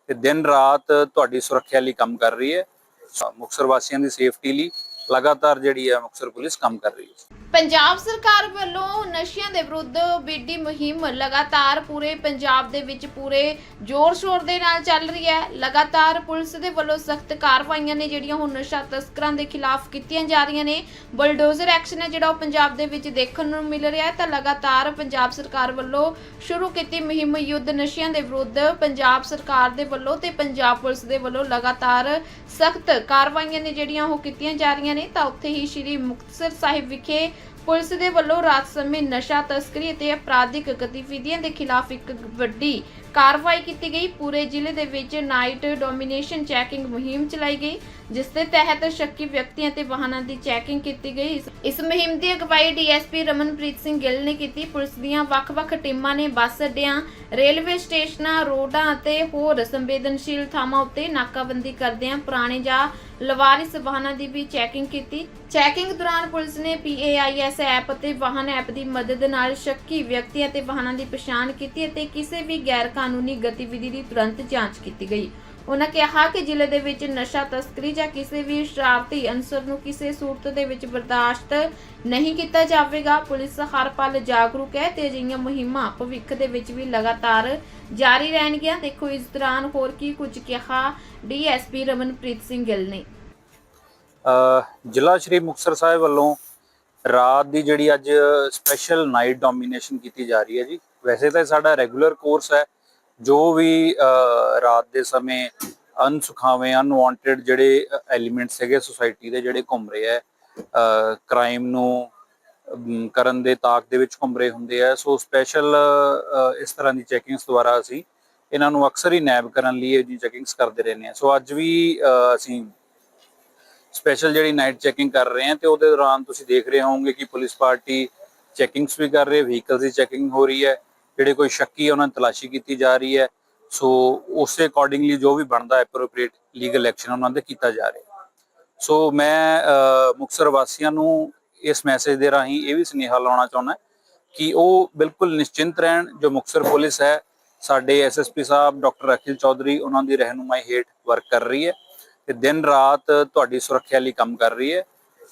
ਤੇ ਦਿਨ ਰਾਤ ਤੁਹਾਡੀ ਸੁਰੱਖਿਆ ਲਈ ਕੰਮ ਕਰ ਰਹੀ ਹੈ। ਮੁਕਤਸਰ ਵਾਸੀਆਂ ਦੀ ਸੇਫਟੀ ਲਈ ਲਗਾਤਾਰ ਜਿਹੜੀ ਹੈ ਮੁਕਤਸਰ ਪੁਲਿਸ ਕੰਮ ਕਰ ਰਹੀ ਹੈ। ਪੰਜਾਬ ਸਰਕਾਰ ਵੱਲੋਂ ਨਸ਼ਿਆਂ ਦੇ ਵਿਰੁੱਧ ਬੀਡੀ ਮੁਹਿੰਮ ਲਗਾਤਾਰ ਪੂਰੇ ਪੰਜਾਬ ਦੇ ਵਿੱਚ ਪੂਰੇ ਜ਼ੋਰ-ਸ਼ੋਰ ਦੇ ਨਾਲ ਚੱਲ ਰਹੀ ਹੈ। ਲਗਾਤਾਰ ਪੁਲਿਸ ਦੇ ਵੱਲੋਂ ਸਖਤ ਕਾਰਵਾਈਆਂ ਨੇ ਜਿਹੜੀਆਂ ਹੁਣ ਨਸ਼ਾ ਤਸਕਰਾਂ ਦੇ ਖਿਲਾਫ ਕੀਤੀਆਂ ਜਾ ਰਹੀਆਂ ਨੇ। ਬਲਡੋਜ਼ਰ ਐਕਸ਼ਨ ਹੈ ਜਿਹੜਾ ਉਹ ਪੰਜਾਬ ਦੇ ਵਿੱਚ ਦੇਖਣ ਨੂੰ ਮਿਲ ਰਿਹਾ ਹੈ। ਤਾਂ ਲਗਾਤਾਰ ਪੰਜਾਬ ਸਰਕਾਰ ਵੱਲੋਂ ਸ਼ੁਰੂ ਕੀਤੀ ਮੁਹਿੰਮ ਯੁੱਧ ਨਸ਼ਿਆਂ ਦੇ ਵਿਰੁੱਧ ਪੰਜਾਬ ਸਰਕਾਰ ਦੇ ਵੱਲੋਂ ਤੇ ਪੰਜਾਬ ਪੁਲਿਸ ਦੇ ਵੱਲੋਂ ਲਗਾਤਾਰ ਸਖਤ ਕਾਰਵਾਈਆਂ ਨੇ ਜਿਹੜੀਆਂ ਉਹ ਕੀਤੀਆਂ ਜਾ ਰਹੀਆਂ ਨੇ। ਤਾਂ ਉੱਥੇ ਹੀ ਸ੍ਰੀ ਮੁਕਤਸਰ ਸਾਹਿਬ ਵਿਖੇ ਪੁਲਿਸ ਦੇ ਵੱਲੋਂ ਰਾਤ ਸਮੇਂ ਨਸ਼ਾ ਤਸਕਰੀ ਅਤੇ ਅਪਰਾਧਿਕ ਗਤੀਵਿਧੀਆਂ ਦੇ ਖਿਲਾਫ ਇੱਕ ਵੱਡੀ ਕਾਰਵਾਈ ਕੀਤੀ ਗਈ। ਪੂਰੇ ਜ਼ਿਲ੍ਹੇ ਦੇ ਵਿੱਚ ਨਾਈਟ ਡੋਮੀਨੇਸ਼ਨ ਚੈਕਿੰਗ ਮੁਹਿੰਮ ਚਲਾਈ ਗਈ, ਜਿਸ ਦੇ ਤਹਿਤ ਸ਼ੱਕੀ ਵਿਅਕਤੀਆਂ ਤੇ ਵਾਹਨਾਂ ਦੀ ਚੈਕਿੰਗ ਕੀਤੀ ਗਈ। ਇਸ- ਮੁਹਿੰਮ ਦੀ ਅਗਵਾਈ ਡੀਐਸਪੀ ਰਮਨਪ੍ਰੀਤ ਸਿੰਘ ਗਿੱਲ ਨੇ ਕੀਤੀ। ਪੁਲਿਸ ਦੀਆਂ ਵੱਖ-ਵੱਖ ਟੀਮਾਂ ਨੇ ਬੱਸ ਅੱਡਿਆਂ, ਰੇਲਵੇ ਸਟੇਸ਼ਨਾਂ, ਰੋਡਾਂ ਅਤੇ ਹੋਰ ਸੰਵੇਦਨਸ਼ੀਲ ਥਾਵਾਂ ਉੱਤੇ ਨਾਕਾਬੰਦੀ ਕਰਦਿਆਂ ਪੁਰਾਣੇ ਜਾਂ ਲਵਾਰਿਸ ਵਾਹਨਾਂ ਦੀ ਵੀ ਚੈਕਿੰਗ ਕੀਤੀ। ਚੈਕਿੰਗ ਦੌਰਾਨ ਪੁਲਿਸ ਨੇ PAIS ਐਪ ਅਤੇ ਵਾਹਨ ਐਪ ਦੀ ਮਦਦ ਨਾਲ ਸ਼ੱਕੀ ਵਿਅਕਤੀਆਂ ਤੇ ਵਾਹਨਾਂ ਦੀ ਪਛਾਣ ਕੀਤੀ ਅਤੇ ਕਿਸੇ ਵੀ ਗੈਰ ਕਾਨੂੰਨੀ ਗਤੀਵਿਧੀ ਦੀ ਤੁਰੰਤ ਜਾਂਚ ਕੀਤੀ ਗਈ। ਉਹਨਾਂ ਕਿਹਾ ਕਿ ਜ਼ਿਲ੍ਹੇ ਦੇ ਵਿੱਚ ਨਸ਼ਾ ਤਸਕਰੀ ਜਾਂ ਕਿਸੇ ਵੀ ਸ਼ਰਾਰਤੀ ਅਨਸਰ ਨੂੰ ਕਿਸੇ ਸੂਰਤ ਦੇ ਵਿੱਚ ਬਰਦਾਸ਼ਤ ਨਹੀਂ ਕੀਤਾ ਜਾਵੇਗਾ। ਪੁਲਿਸ ਹਰ ਪਲ ਜਾਗਰੂਕ ਹੈ ਤੇ ਅਜਿਹੀਆਂ ਮੁਹਿੰਮਾਂ ਭਵਿੱਖ ਦੇ ਵਿੱਚ ਵੀ ਲਗਾਤਾਰ ਜਾਰੀ ਰਹਿਣਗੀਆਂ। ਦੇਖੋ ਇਸ ਦੌਰਾਨ ਹੋਰ ਕੀ ਕੁਝ ਕਿਹਾ ਡੀਐਸਪੀ ਰਮਨਪ੍ਰੀਤ ਸਿੰਘ ਗਿੱਲ ਨੇ। ਅ, ਜ਼ਿਲ੍ਹਾ ਸ਼੍ਰੀ ਮੁਕਤਸਰ ਸਾਹਿਬ ਵੱਲੋਂ ਰਾਤ ਦੀ ਜਿਹੜੀ ਅੱਜ ਸਪੈਸ਼ਲ ਨਾਈਟ ਡੋਮੀਨੇਸ਼ਨ ਕੀਤੀ ਜਾ ਰਹੀ ਹੈ ਜੀ। ਵੈਸੇ ਤਾਂ ਇਹ ਸਾਡਾ ਰੈਗੂਲਰ ਕੋਰਸ ਹੈ। ਜੋ ਵੀ ਰਾਤ ਦੇ ਸਮੇਂ ਅਨਸੁਖਾਵੇਂ ਅਨਵਾਂਟਡ ਜਿਹੜੇ ਐਲੀਮੈਂਟਸ ਹੈਗੇ ਸੋਸਾਇਟੀ ਦੇ ਜਿਹੜੇ ਘੁੰਮ ਰਹੇ ਹੈ ਕ੍ਰਾਈਮ ਨੂੰ ਕਰਨ ਦੇ ਤਾਕ ਦੇ ਵਿੱਚ ਘੁੰਮ ਰਹੇ ਹੁੰਦੇ ਆ। ਸੋ ਸਪੈਸ਼ਲ ਇਸ ਤਰ੍ਹਾਂ ਦੀ ਚੈਕਿੰਗਸ ਦੁਆਰਾ ਅਸੀਂ ਇਹਨਾਂ ਨੂੰ ਅਕਸਰ ਹੀ ਨੈਬ ਕਰਨ ਲਈ ਇਹ ਜੀ ਚੈਕਿੰਗਸ ਕਰਦੇ ਰਹਿੰਦੇ ਆ। ਸੋ ਅੱਜ ਵੀ ਅ, ਅਸੀਂ ਸਪੈਸ਼ਲ ਜਿਹੜੀ ਨਾਈਟ ਚੈਕਿੰਗ ਕਰ ਰਹੇ ਹਾਂ ਤੇ ਉਹਦੇ ਦੌਰਾਨ ਤੁਸੀਂ ਦੇਖ ਰਹੇ ਹੋਵੋਗੇ ਕਿ ਪੁਲਿਸ ਪਾਰਟੀ ਚੈਕਿੰਗਸ ਵੀ ਕਰ ਰਹੀ ਹੈ ਵਹੀਕਲਸ ਦੀ ਚੈਕਿੰਗ ਹੋ ਰਹੀ ਹੈ। ਜਿਹੜੇ ਕੋਈ ਸ਼ੱਕੀ ਹੈ ਉਹਨਾਂ ਦੀ ਤਲਾਸ਼ੀ ਕੀਤੀ ਜਾ ਰਹੀ ਹੈ। ਸੋ ਉਸੇ ਅਕੋਰਡਿੰਗਲੀ ਜੋ ਵੀ ਬਣਦਾ ਐਪਰੋਪ੍ਰੀਏਟ ਲੀਗਲ ਐਕਸ਼ਨ ਉਹਨਾਂ ਦੇ ਕੀਤਾ ਜਾ ਰਿਹਾ। ਸੋ ਮੈਂ ਅਹ, ਮੁਕਤਸਰ ਵਾਸੀਆਂ ਨੂੰ ਇਸ ਮੈਸੇਜ ਦੇ ਰਾਹੀਂ ਇਹ ਵੀ ਸੁਨੇਹਾ ਲਾਉਣਾ ਚਾਹੁੰਦਾ ਕਿ ਉਹ ਬਿਲਕੁਲ ਨਿਸ਼ਚਿੰਤ ਰਹਿਣ। ਜੋ ਮੁਕਤਸਰ ਪੁਲਿਸ ਹੈ ਸਾਡੇ ਐਸਐਸਪੀ ਸਾਹਿਬ ਡਾਕਟਰ ਅਖਿਲ ਚੌਧਰੀ ਉਹਨਾਂ ਦੀ ਰਹਿਨੁਮਾਈ ਹੇਠ ਵਰਕ ਕਰ ਰਹੀ ਹੈ ਤੇ ਦਿਨ ਰਾਤ ਤੁਹਾਡੀ ਸੁਰੱਖਿਆ ਲਈ ਕੰਮ ਕਰ ਰਹੀ ਹੈ।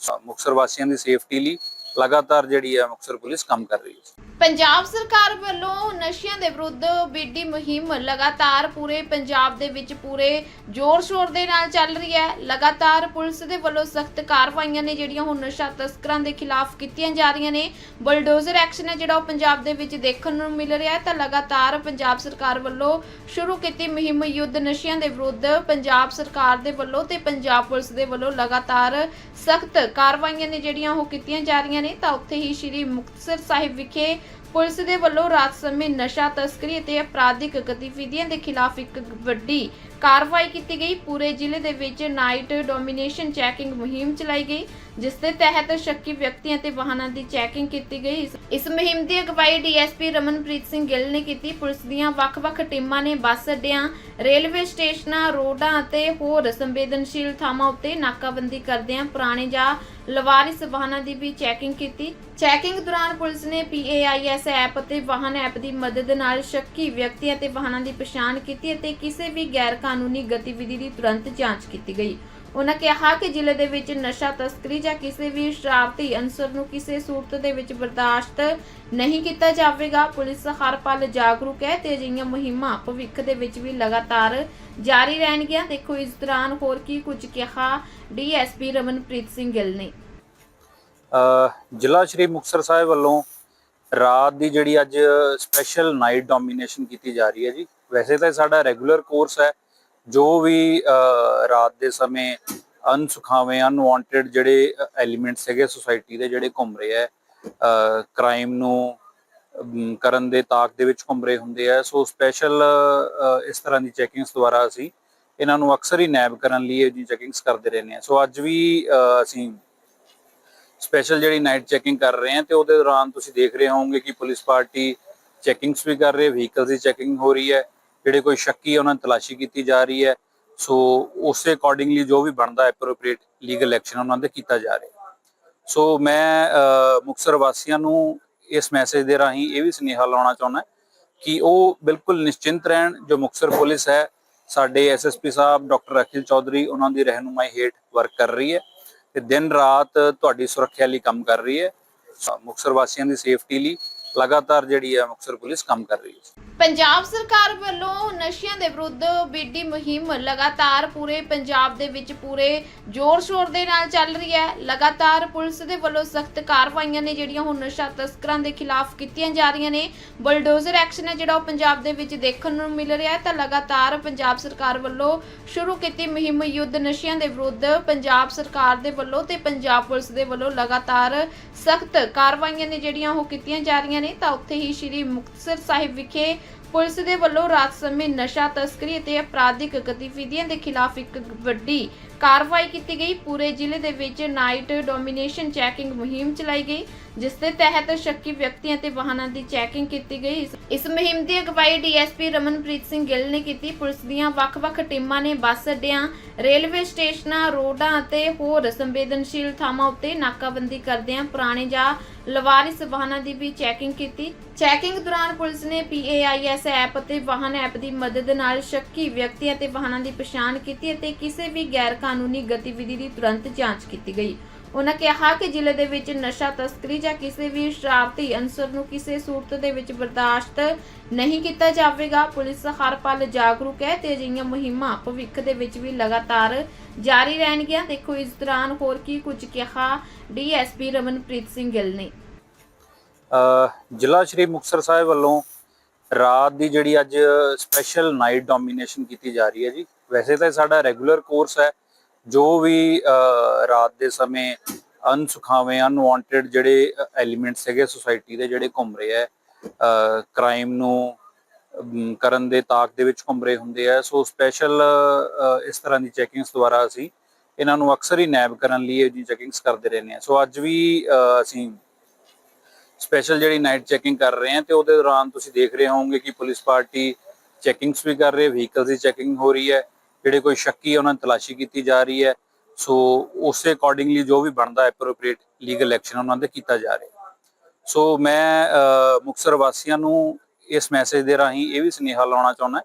ਸ- ਮੁਕਤਸਰ ਵਾਸੀਆਂ ਦੀ ਸੇਫਟੀ ਲਈ ਲਗਾਤਾਰ ਜਿਹੜੀ ਹੈ ਮੁਕਤਸਰ ਪੁਲਿਸ ਕੰਮ ਕਰ ਰਹੀ ਹੈ। ਪੰਜਾਬ ਸਰਕਾਰ ਵੱਲੋਂ ਨਸ਼ਿਆਂ ਦੇ ਵਿਰੁੱਧ ਬੀਡੀ ਮੁਹਿੰਮ ਲਗਾਤਾਰ ਪੂਰੇ ਪੰਜਾਬ ਦੇ ਵਿੱਚ ਪੂਰੇ ਜ਼ੋਰ ਸ਼ੋਰ ਦੇ ਨਾਲ ਚੱਲ ਰਹੀ ਹੈ। ਲਗਾਤਾਰ ਪੁਲਿਸ ਦੇ ਵੱਲੋਂ ਸਖਤ ਕਾਰਵਾਈਆਂ ਨੇ ਜਿਹੜੀਆਂ ਹੁਣ ਨਸ਼ਾ ਤਸਕਰਾਂ ਦੇ ਖਿਲਾਫ ਕੀਤੀਆਂ ਜਾ ਰਹੀਆਂ ਨੇ। ਬਲਡੋਜ਼ਰ ਐਕਸ਼ਨ ਹੈ ਜਿਹੜਾ ਉਹ ਪੰਜਾਬ ਦੇ ਵਿੱਚ ਦੇਖਣ ਨੂੰ ਮਿਲ ਰਿਹਾ ਹੈ। ਤਾਂ ਲਗਾਤਾਰ ਪੰਜਾਬ ਸਰਕਾਰ ਵੱਲੋਂ ਸ਼ੁਰੂ ਕੀਤੀ ਮੁਹਿੰਮ ਯੁੱਧ ਨਸ਼ਿਆਂ ਦੇ ਵਿਰੁੱਧ ਪੰਜਾਬ ਸਰਕਾਰ ਦੇ ਵੱਲੋਂ ਤੇ ਪੰਜਾਬ ਪੁਲਿਸ ਦੇ ਵੱਲੋਂ ਲਗਾਤਾਰ ਸਖਤ ਕਾਰਵਾਈਆਂ ਨੇ ਜਿਹੜੀਆਂ ਉਹ ਕੀਤੀਆਂ ਜਾ ਰਹੀਆਂ ਨੇ। ਤਾਂ ਉੱਥੇ ਹੀ ਸ੍ਰੀ ਮੁਕਤਸਰ ਸਾਹਿਬ ਵਿਖੇ ਪੁਲਿਸ ਦੇ ਵੱਲੋਂ ਰਾਤ ਸਮੇਂ ਨਸ਼ਾ ਤਸਕਰੀ ਅਤੇ ਅਪਰਾਧਿਕ ਗਤੀਵਿਧੀਆਂ ਦੇ ਖਿਲਾਫ ਇੱਕ ਵੱਡੀ ਕਾਰਵਾਈ ਕੀਤੀ ਗਈ। ਪੂਰੇ ਜ਼ਿਲ੍ਹੇ ਦੇ ਵਿੱਚ ਨਾਈਟ ਡੋਮੀਨੇਸ਼ਨ ਚੈਕਿੰਗ ਮੁਹਿੰਮ ਚਲਾਈ ਗਈ। ਜਿਸ ਦੇ ਤਹਿਤ ਸ਼ੱਕੀ ਵਿਅਕਤੀਆਂ ਤੇ ਵਾਹਨਾਂ ਦੀ ਚੈਕਿੰਗ ਕੀਤੀ ਗਈ। ਇਸ- ਮੁਹਿੰਮ ਦੀ ਅਗਵਾਈ ਡੀਐਸਪੀ ਰਮਨਪ੍ਰੀਤ ਸਿੰਘ ਗਿੱਲ ਨੇ ਕੀਤੀ। ਪੁਲਿਸ ਦੀਆਂ ਵੱਖ-ਵੱਖ ਟੀਮਾਂ ਨੇ ਬੱਸ ਅੱਡਿਆਂ, ਰੇਲਵੇ ਸਟੇਸ਼ਨਾਂ, ਰੋਡਾਂ ਅਤੇ ਹੋਰ ਸੰਵੇਦਨਸ਼ੀਲ ਥਾਵਾਂ ਉੱਤੇ ਨਾਕਾਬੰਦੀ ਕਰਦਿਆਂ ਪੁਰਾਣੇ ਜਾਂ ਲਵਾਰਿਸ ਵਾਹਨਾਂ ਦੀ ਵੀ ਚੈਕਿੰਗ ਕੀਤੀ। ਚੈਕਿੰਗ ਦੌਰਾਨ ਪੁਲਿਸ ਨੇ PAIS ਐਪ ਅਤੇ ਵਾਹਨ ਐਪ ਦੀ ਮਦਦ ਨਾਲ ਸ਼ੱਕੀ ਵਿਅਕਤੀਆਂ ਤੇ ਵਾਹਨਾਂ ਦੀ ਪਛਾਣ ਕੀਤੀ ਅਤੇ ਕਿਸੇ ਵੀ ਗੈਰ ਕਾਨੂੰਨੀ ਗਤੀਵਿਧੀ ਦੀ ਤੁਰੰਤ ਜਾਂਚ ਕੀਤੀ ਗਈ। ਉਹਨਾਂ ਕਿਹਾ ਕਿ ਜ਼ਿਲ੍ਹੇ ਦੇ ਵਿੱਚ ਨਸ਼ਾ ਤਸਕਰੀ ਜਾਂ ਕਿਸੇ ਵੀ ਸ਼ਰਾਰਤੀ ਅਨਸਰ ਨੂੰ ਕਿਸੇ ਸੂਰਤ ਦੇ ਵਿੱਚ ਬਰਦਾਸ਼ਤ ਨਹੀਂ ਕੀਤਾ ਜਾਵੇਗਾ। ਪੁਲਿਸ ਹਰ ਪਲ ਜਾਗਰੂਕ ਹੈ ਤੇ ਅਜਿਹੀਆਂ ਮੁਹਿੰਮਾਂ ਭਵਿੱਖ ਦੇ ਵਿੱਚ ਵੀ ਲਗਾਤਾਰ ਜਾਰੀ ਰਹਿਣਗੀਆਂ। ਦੇਖੋ ਇਸ ਦੌਰਾਨ ਹੋਰ ਕੀ ਕੁਝ ਕਿਹਾ ਡੀਐਸਪੀ ਰਮਨਪ੍ਰੀਤ ਸਿੰਘ ਗਿੱਲ ਨੇ। ਜ਼ਿਲ੍ਹਾ ਸ਼੍ਰੀ ਮੁਕਤਸਰ ਸਾਹਿਬ ਵੱਲੋਂ ਰਾਤ ਦੀ ਜਿਹੜੀ ਅੱਜ ਸਪੈਸ਼ਲ ਨਾਈਟ ਡੋਮੀਨੇਸ਼ਨ ਕੀਤੀ ਜਾ ਰਹੀ ਹੈ ਜੀ। ਵੈਸੇ ਤਾਂ ਸਾਡਾ ਰੈਗੂਲਰ ਕੋਰਸ ਹੈ। ਜੋ ਵੀ ਰਾਤ ਦੇ ਸਮੇਂ ਅਨਸੁਖਾਵੇਂ ਅਨਵਾਂਟਡ ਜਿਹੜੇ ਐਲੀਮੈਂਟਸ ਹੈਗੇ ਸੋਸਾਇਟੀ ਦੇ ਜਿਹੜੇ ਘੁੰਮ ਰਹੇ ਹੈ ਕ੍ਰਾਈਮ ਨੂੰ ਕਰਨ ਦੇ ਤਾਕ ਦੇ ਵਿੱਚ ਘੁੰਮ ਰਹੇ ਹੁੰਦੇ ਆ। ਸੋ ਸਪੈਸ਼ਲ ਇਸ ਤਰ੍ਹਾਂ ਦੀ ਚੈਕਿੰਗਸ ਦੁਆਰਾ ਅਸੀਂ ਇਹਨਾਂ ਨੂੰ ਅਕਸਰ ਹੀ ਨੈਬ ਕਰਨ ਲਈ ਇਹ ਜੀ ਚੈਕਿੰਗਸ ਕਰਦੇ ਰਹਿੰਦੇ ਆ। ਸੋ ਅੱਜ ਵੀ ਅਸੀਂ ਸਪੈਸ਼ਲ ਜਿਹੜੀ ਨਾਈਟ ਚੈਕਿੰਗ ਕਰ ਰਹੇ ਹਾਂ ਤੇ ਉਹਦੇ ਦੌਰਾਨ ਤੁਸੀਂ ਦੇਖ ਰਹੇ ਹੋਵੋਗੇ ਕਿ ਪੁਲਿਸ ਪਾਰਟੀ ਚੈਕਿੰਗਸ ਵੀ ਕਰ ਰਹੀ ਹੈ ਵਹੀਕਲਸ ਦੀ ਚੈਕਿੰਗ ਹੋ ਰਹੀ ਹੈ। ਜਿਹੜੇ ਕੋਈ ਸ਼ੱਕੀ ਹੈ ਉਹਨਾਂ ਦੀ ਤਲਾਸ਼ੀ ਕੀਤੀ ਜਾ ਰਹੀ ਹੈ। ਸੋ ਉਸੇ ਅਕੋਰਡਿੰਗਲੀ ਜੋ ਵੀ ਬਣਦਾ ਐਪਰੋਪ੍ਰੀਏਟ ਲੀਗਲ ਐਕਸ਼ਨ ਉਹਨਾਂ ਦੇ ਕੀਤਾ ਜਾ ਰਿਹਾ। ਸੋ ਮੈਂ ਅਹ, ਮੁਕਤਸਰ ਵਾਸੀਆਂ ਨੂੰ ਇਸ ਮੈਸੇਜ ਦੇ ਰਾਹੀਂ ਇਹ ਵੀ ਸੁਨੇਹਾ ਲਾਉਣਾ ਚਾਹੁੰਦਾ ਕਿ ਉਹ ਬਿਲਕੁਲ ਨਿਸ਼ਚਿੰਤ ਰਹਿਣ। ਜੋ ਮੁਕਤਸਰ ਪੁਲਿਸ ਹੈ ਸਾਡੇ ਐਸਐਸਪੀ ਸਾਹਿਬ ਡਾਕਟਰ ਅਖਿਲ ਚੌਧਰੀ ਉਹਨਾਂ ਦੀ ਰਹਿਨੁਮਾਈ ਹੇਠ ਵਰਕ ਕਰ ਰਹੀ ਹੈ ਤੇ ਦਿਨ ਰਾਤ ਤੁਹਾਡੀ ਸੁਰੱਖਿਆ ਲਈ ਕੰਮ ਕਰ ਰਹੀ ਹੈ। ਸ- ਮੁਕਤਸਰ ਵਾਸੀਆਂ ਦੀ ਸੇਫਟੀ ਲਈ ਲਗਾਤਾਰ ਜਿਹੜੀ ਹੈ ਮੁਕਤਸਰ ਪੁਲਿਸ ਕੰਮ ਕਰ ਰਹੀ ਹੈ। ਪੰਜਾਬ ਸਰਕਾਰ ਵੱਲੋਂ ਨਸ਼ਿਆਂ ਦੇ ਵਿਰੁੱਧ ਬੀਡੀ ਮੁਹਿੰਮ ਲਗਾਤਾਰ ਪੂਰੇ ਪੰਜਾਬ ਦੇ ਵਿੱਚ ਪੂਰੇ ਜ਼ੋਰ ਸ਼ੋਰ ਦੇ ਨਾਲ ਚੱਲ ਰਹੀ ਹੈ। ਲਗਾਤਾਰ ਪੁਲਿਸ ਦੇ ਵੱਲੋਂ ਸਖਤ ਕਾਰਵਾਈਆਂ ਨੇ ਜਿਹੜੀਆਂ ਹੁਣ ਨਸ਼ਾ ਤਸਕਰਾਂ ਦੇ ਖਿਲਾਫ ਕੀਤੀਆਂ ਜਾ ਰਹੀਆਂ ਨੇ। ਬਲਡੋਜ਼ਰ ਐਕਸ਼ਨ ਹੈ ਜਿਹੜਾ ਉਹ ਪੰਜਾਬ ਦੇ ਵਿੱਚ ਦੇਖਣ ਨੂੰ ਮਿਲ ਰਿਹਾ ਹੈ। ਤਾਂ ਲਗਾਤਾਰ ਪੰਜਾਬ ਸਰਕਾਰ ਵੱਲੋਂ ਸ਼ੁਰੂ ਕੀਤੀ ਮੁਹਿੰਮ ਯੁੱਧ ਨਸ਼ਿਆਂ ਦੇ ਵਿਰੁੱਧ ਪੰਜਾਬ ਸਰਕਾਰ ਦੇ ਵੱਲੋਂ ਤੇ ਪੰਜਾਬ ਪੁਲਿਸ ਦੇ ਵੱਲੋਂ ਲਗਾਤਾਰ ਸਖਤ ਕਾਰਵਾਈਆਂ ਨੇ ਜਿਹੜੀਆਂ ਉਹ ਕੀਤੀਆਂ ਜਾ ਰਹੀਆਂ ਨੇ। ਤਾਂ ਉੱਥੇ ਹੀ ਸ੍ਰੀ ਮੁਕਤਸਰ ਸਾਹਿਬ ਵਿਖੇ ਪੁਲਿਸ ਦੇ ਵੱਲੋਂ ਰਾਤ ਸਮੇਂ ਨਸ਼ਾ ਤਸਕਰੀ ਅਤੇ ਅਪਰਾਧਿਕ ਗਤੀਵਿਧੀਆਂ ਦੇ ਖਿਲਾਫ ਇੱਕ ਵੱਡੀ ਕਾਰਵਾਈ ਕੀਤੀ ਗਈ। ਪੂਰੇ ਜ਼ਿਲ੍ਹੇ ਦੇ ਵਿੱਚ ਨਾਈਟ ਡੋਮੀਨੇਸ਼ਨ ਚੈਕਿੰਗ ਮੁਹਿੰਮ ਚਲਾਈ ਗਈ। ਜਿਸ ਦੇ ਤਹਿਤ ਸ਼ੱਕੀ ਵਿਅਕਤੀਆਂ ਤੇ ਵਾਹਨਾਂ ਦੀ ਚੈਕਿੰਗ ਕੀਤੀ ਗਈ। ਇਸ- ਮੁਹਿੰਮ ਦੀ ਅਗਵਾਈ ਡੀਐਸਪੀ ਰਮਨਪ੍ਰੀਤ ਸਿੰਘ ਗਿੱਲ ਨੇ ਕੀਤੀ। ਪੁਲਿਸ ਦੀਆਂ ਵੱਖ-ਵੱਖ ਟੀਮਾਂ ਨੇ ਬੱਸ ਅੱਡਿਆਂ, ਰੇਲਵੇ ਸਟੇਸ਼ਨਾਂ, ਰੋਡਾਂ ਅਤੇ ਹੋਰ ਸੰਵੇਦਨਸ਼ੀਲ ਥਾਵਾਂ ਉੱਤੇ ਨਾਕਾਬੰਦੀ ਕਰਦਿਆਂ ਪੁਰਾਣੇ ਜਾਂ ਲਵਾਰਿਸ ਵਾਹਨਾਂ ਦੀ ਵੀ ਚੈਕਿੰਗ ਕੀਤੀ। ਚੈਕਿੰਗ ਦੌਰਾਨ ਪੁਲਿਸ ਨੇ PAIS ਐਪ ਅਤੇ ਵਾਹਨ ਐਪ ਦੀ ਮਦਦ ਨਾਲ ਸ਼ੱਕੀ ਵਿਅਕਤੀਆਂ ਤੇ ਵਾਹਨਾਂ ਦੀ ਪਛਾਣ ਕੀਤੀ ਅਤੇ ਕਿਸੇ ਵੀ ਗੈਰ ਕਾਨੂੰਨੀ ਗਤੀਵਿਧੀ ਦੀ ਤੁਰੰਤ ਜਾਂਚ ਕੀਤੀ ਗਈ। ਉਹਨਾਂ ਕਿਹਾ ਕਿ ਜ਼ਿਲ੍ਹੇ ਦੇ ਵਿੱਚ ਨਸ਼ਾ ਤਸਕਰੀ ਜਾਂ ਕਿਸੇ ਵੀ ਸ਼ਰਾਰਤੀ ਅਨਸਰ ਨੂੰ ਕਿਸੇ ਸੂਰਤ ਦੇ ਵਿੱਚ ਬਰਦਾਸ਼ਤ ਨਹੀਂ ਕੀਤਾ ਜਾਵੇਗਾ। ਪੁਲਿਸ ਹਰ ਪਲ ਜਾਗਰੂਕ ਹੈ ਤੇ ਅਜਿਹੀਆਂ ਮੁਹਿੰਮਾਂ ਭਵਿੱਖ ਦੇ ਵਿੱਚ ਵੀ ਲਗਾਤਾਰ ਜਾਰੀ ਰਹਿਣਗੀਆਂ। ਦੇਖੋ, ਇਸ ਦੌਰਾਨ ਹੋਰ ਕੀ ਕੁਝ ਕਿਹਾ ਡੀਐਸਪੀ ਰਮਨਪ੍ਰੀਤ ਸਿੰਘ ਗਿੱਲ ਨੇ ਜ਼ਿਲ੍ਹਾ ਸ਼੍ਰੀ ਮੁਕਤਸਰ ਸਾਹਿਬ ਵੱਲੋਂ ਰਾਤ ਦੀ ਜਿਹੜੀ ਅੱਜ ਸਪੈਸ਼ਲ ਨਾਈਟ ਡੋਮੀਨੇਸ਼ਨ ਕੀਤੀ ਜਾ ਰਹੀ ਹੈ ਜੀ। ਵੈਸੇ ਤਾਂ ਸਾਡਾ ਰੈਗੂਲਰ ਕੋਰਸ ਹੈ। ਜੋ ਵੀ ਰਾਤ ਦੇ ਸਮੇਂ ਅਨਸੁਖਾਵੇਂ ਅਨਵਾਂਟਡ ਜਿਹੜੇ ਐਲੀਮੈਂਟਸ ਹੈਗੇ ਸੋਸਾਇਟੀ ਦੇ ਜਿਹੜੇ ਘੁੰਮ ਰਹੇ ਹੈ ਕ੍ਰਾਈਮ ਨੂੰ ਕਰਨ ਦੇ ਤਾਕ ਦੇ ਵਿੱਚ ਘੁੰਮ ਰਹੇ ਹੁੰਦੇ ਆ। ਸੋ ਸਪੈਸ਼ਲ ਇਸ ਤਰ੍ਹਾਂ ਦੀ ਚੈਕਿੰਗਸ ਦੁਆਰਾ ਅਸੀਂ ਇਹਨਾਂ ਨੂੰ ਅਕਸਰ ਹੀ ਨੈਬ ਕਰਨ ਲਈ ਇਹ ਜੀ ਚੈਕਿੰਗਸ ਕਰਦੇ ਰਹਿੰਦੇ ਆ। ਸੋ ਅੱਜ ਵੀ ਅਸੀਂ ਸਪੈਸ਼ਲ ਜਿਹੜੀ ਨਾਈਟ ਚੈਕਿੰਗ ਕਰ ਰਹੇ ਹਾਂ ਤੇ ਉਹਦੇ ਦੌਰਾਨ ਤੁਸੀਂ ਦੇਖ ਰਹੇ ਹੋਵੋਗੇ ਕਿ ਪੁਲਿਸ ਪਾਰਟੀ ਚੈਕਿੰਗਸ ਵੀ ਕਰ ਰਹੇ ਵਹੀਕਲਸ ਦੀ ਚੈਕਿੰਗ ਹੋ ਰਹੀ ਹੈ। ਜਿਹੜੇ ਕੋਈ ਸ਼ੱਕੀ ਉਹਨਾਂ ਦੀ ਤਲਾਸ਼ੀ ਕੀਤੀ ਜਾ ਰਹੀ ਹੈ। ਸੋ ਉਸੇ ਅਕੋਰਡਿੰਗਲੀ ਜੋ ਵੀ ਬਣਦਾ ਐਪਰੋਪ੍ਰੀਏਟ ਲੀਗਲ ਐਕਸ਼ਨ ਉਹਨਾਂ ਤੇ ਕੀਤਾ ਜਾ ਰਿਹਾ। ਸੋ ਮੈਂ ਅਹ, ਮੁਕਤਸਰ ਵਾਸੀਆਂ ਨੂੰ ਇਸ ਮੈਸੇਜ ਦੇ ਰਾਹੀਂ ਇਹ ਵੀ ਸੁਨੇਹਾ ਲਾਉਣਾ ਚਾਹੁੰਦਾ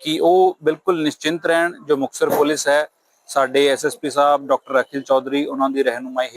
ਕਿ ਉਹ ਬਿਲਕੁਲ ਨਿਸ਼ਚਿੰਤ ਰਹਿਣ। ਜੋ ਮੁਕਤਸਰ ਪੁਲਿਸ ਹੈ ਸਾਡੇ ਐਸਐਸਪੀ ਸਾਹਿਬ ਡਾਕਟਰ ਅਖਿਲ ਚੌਧਰੀ ਉਹਨਾਂ ਦੀ ਰਹਿਨੁਮਾਈ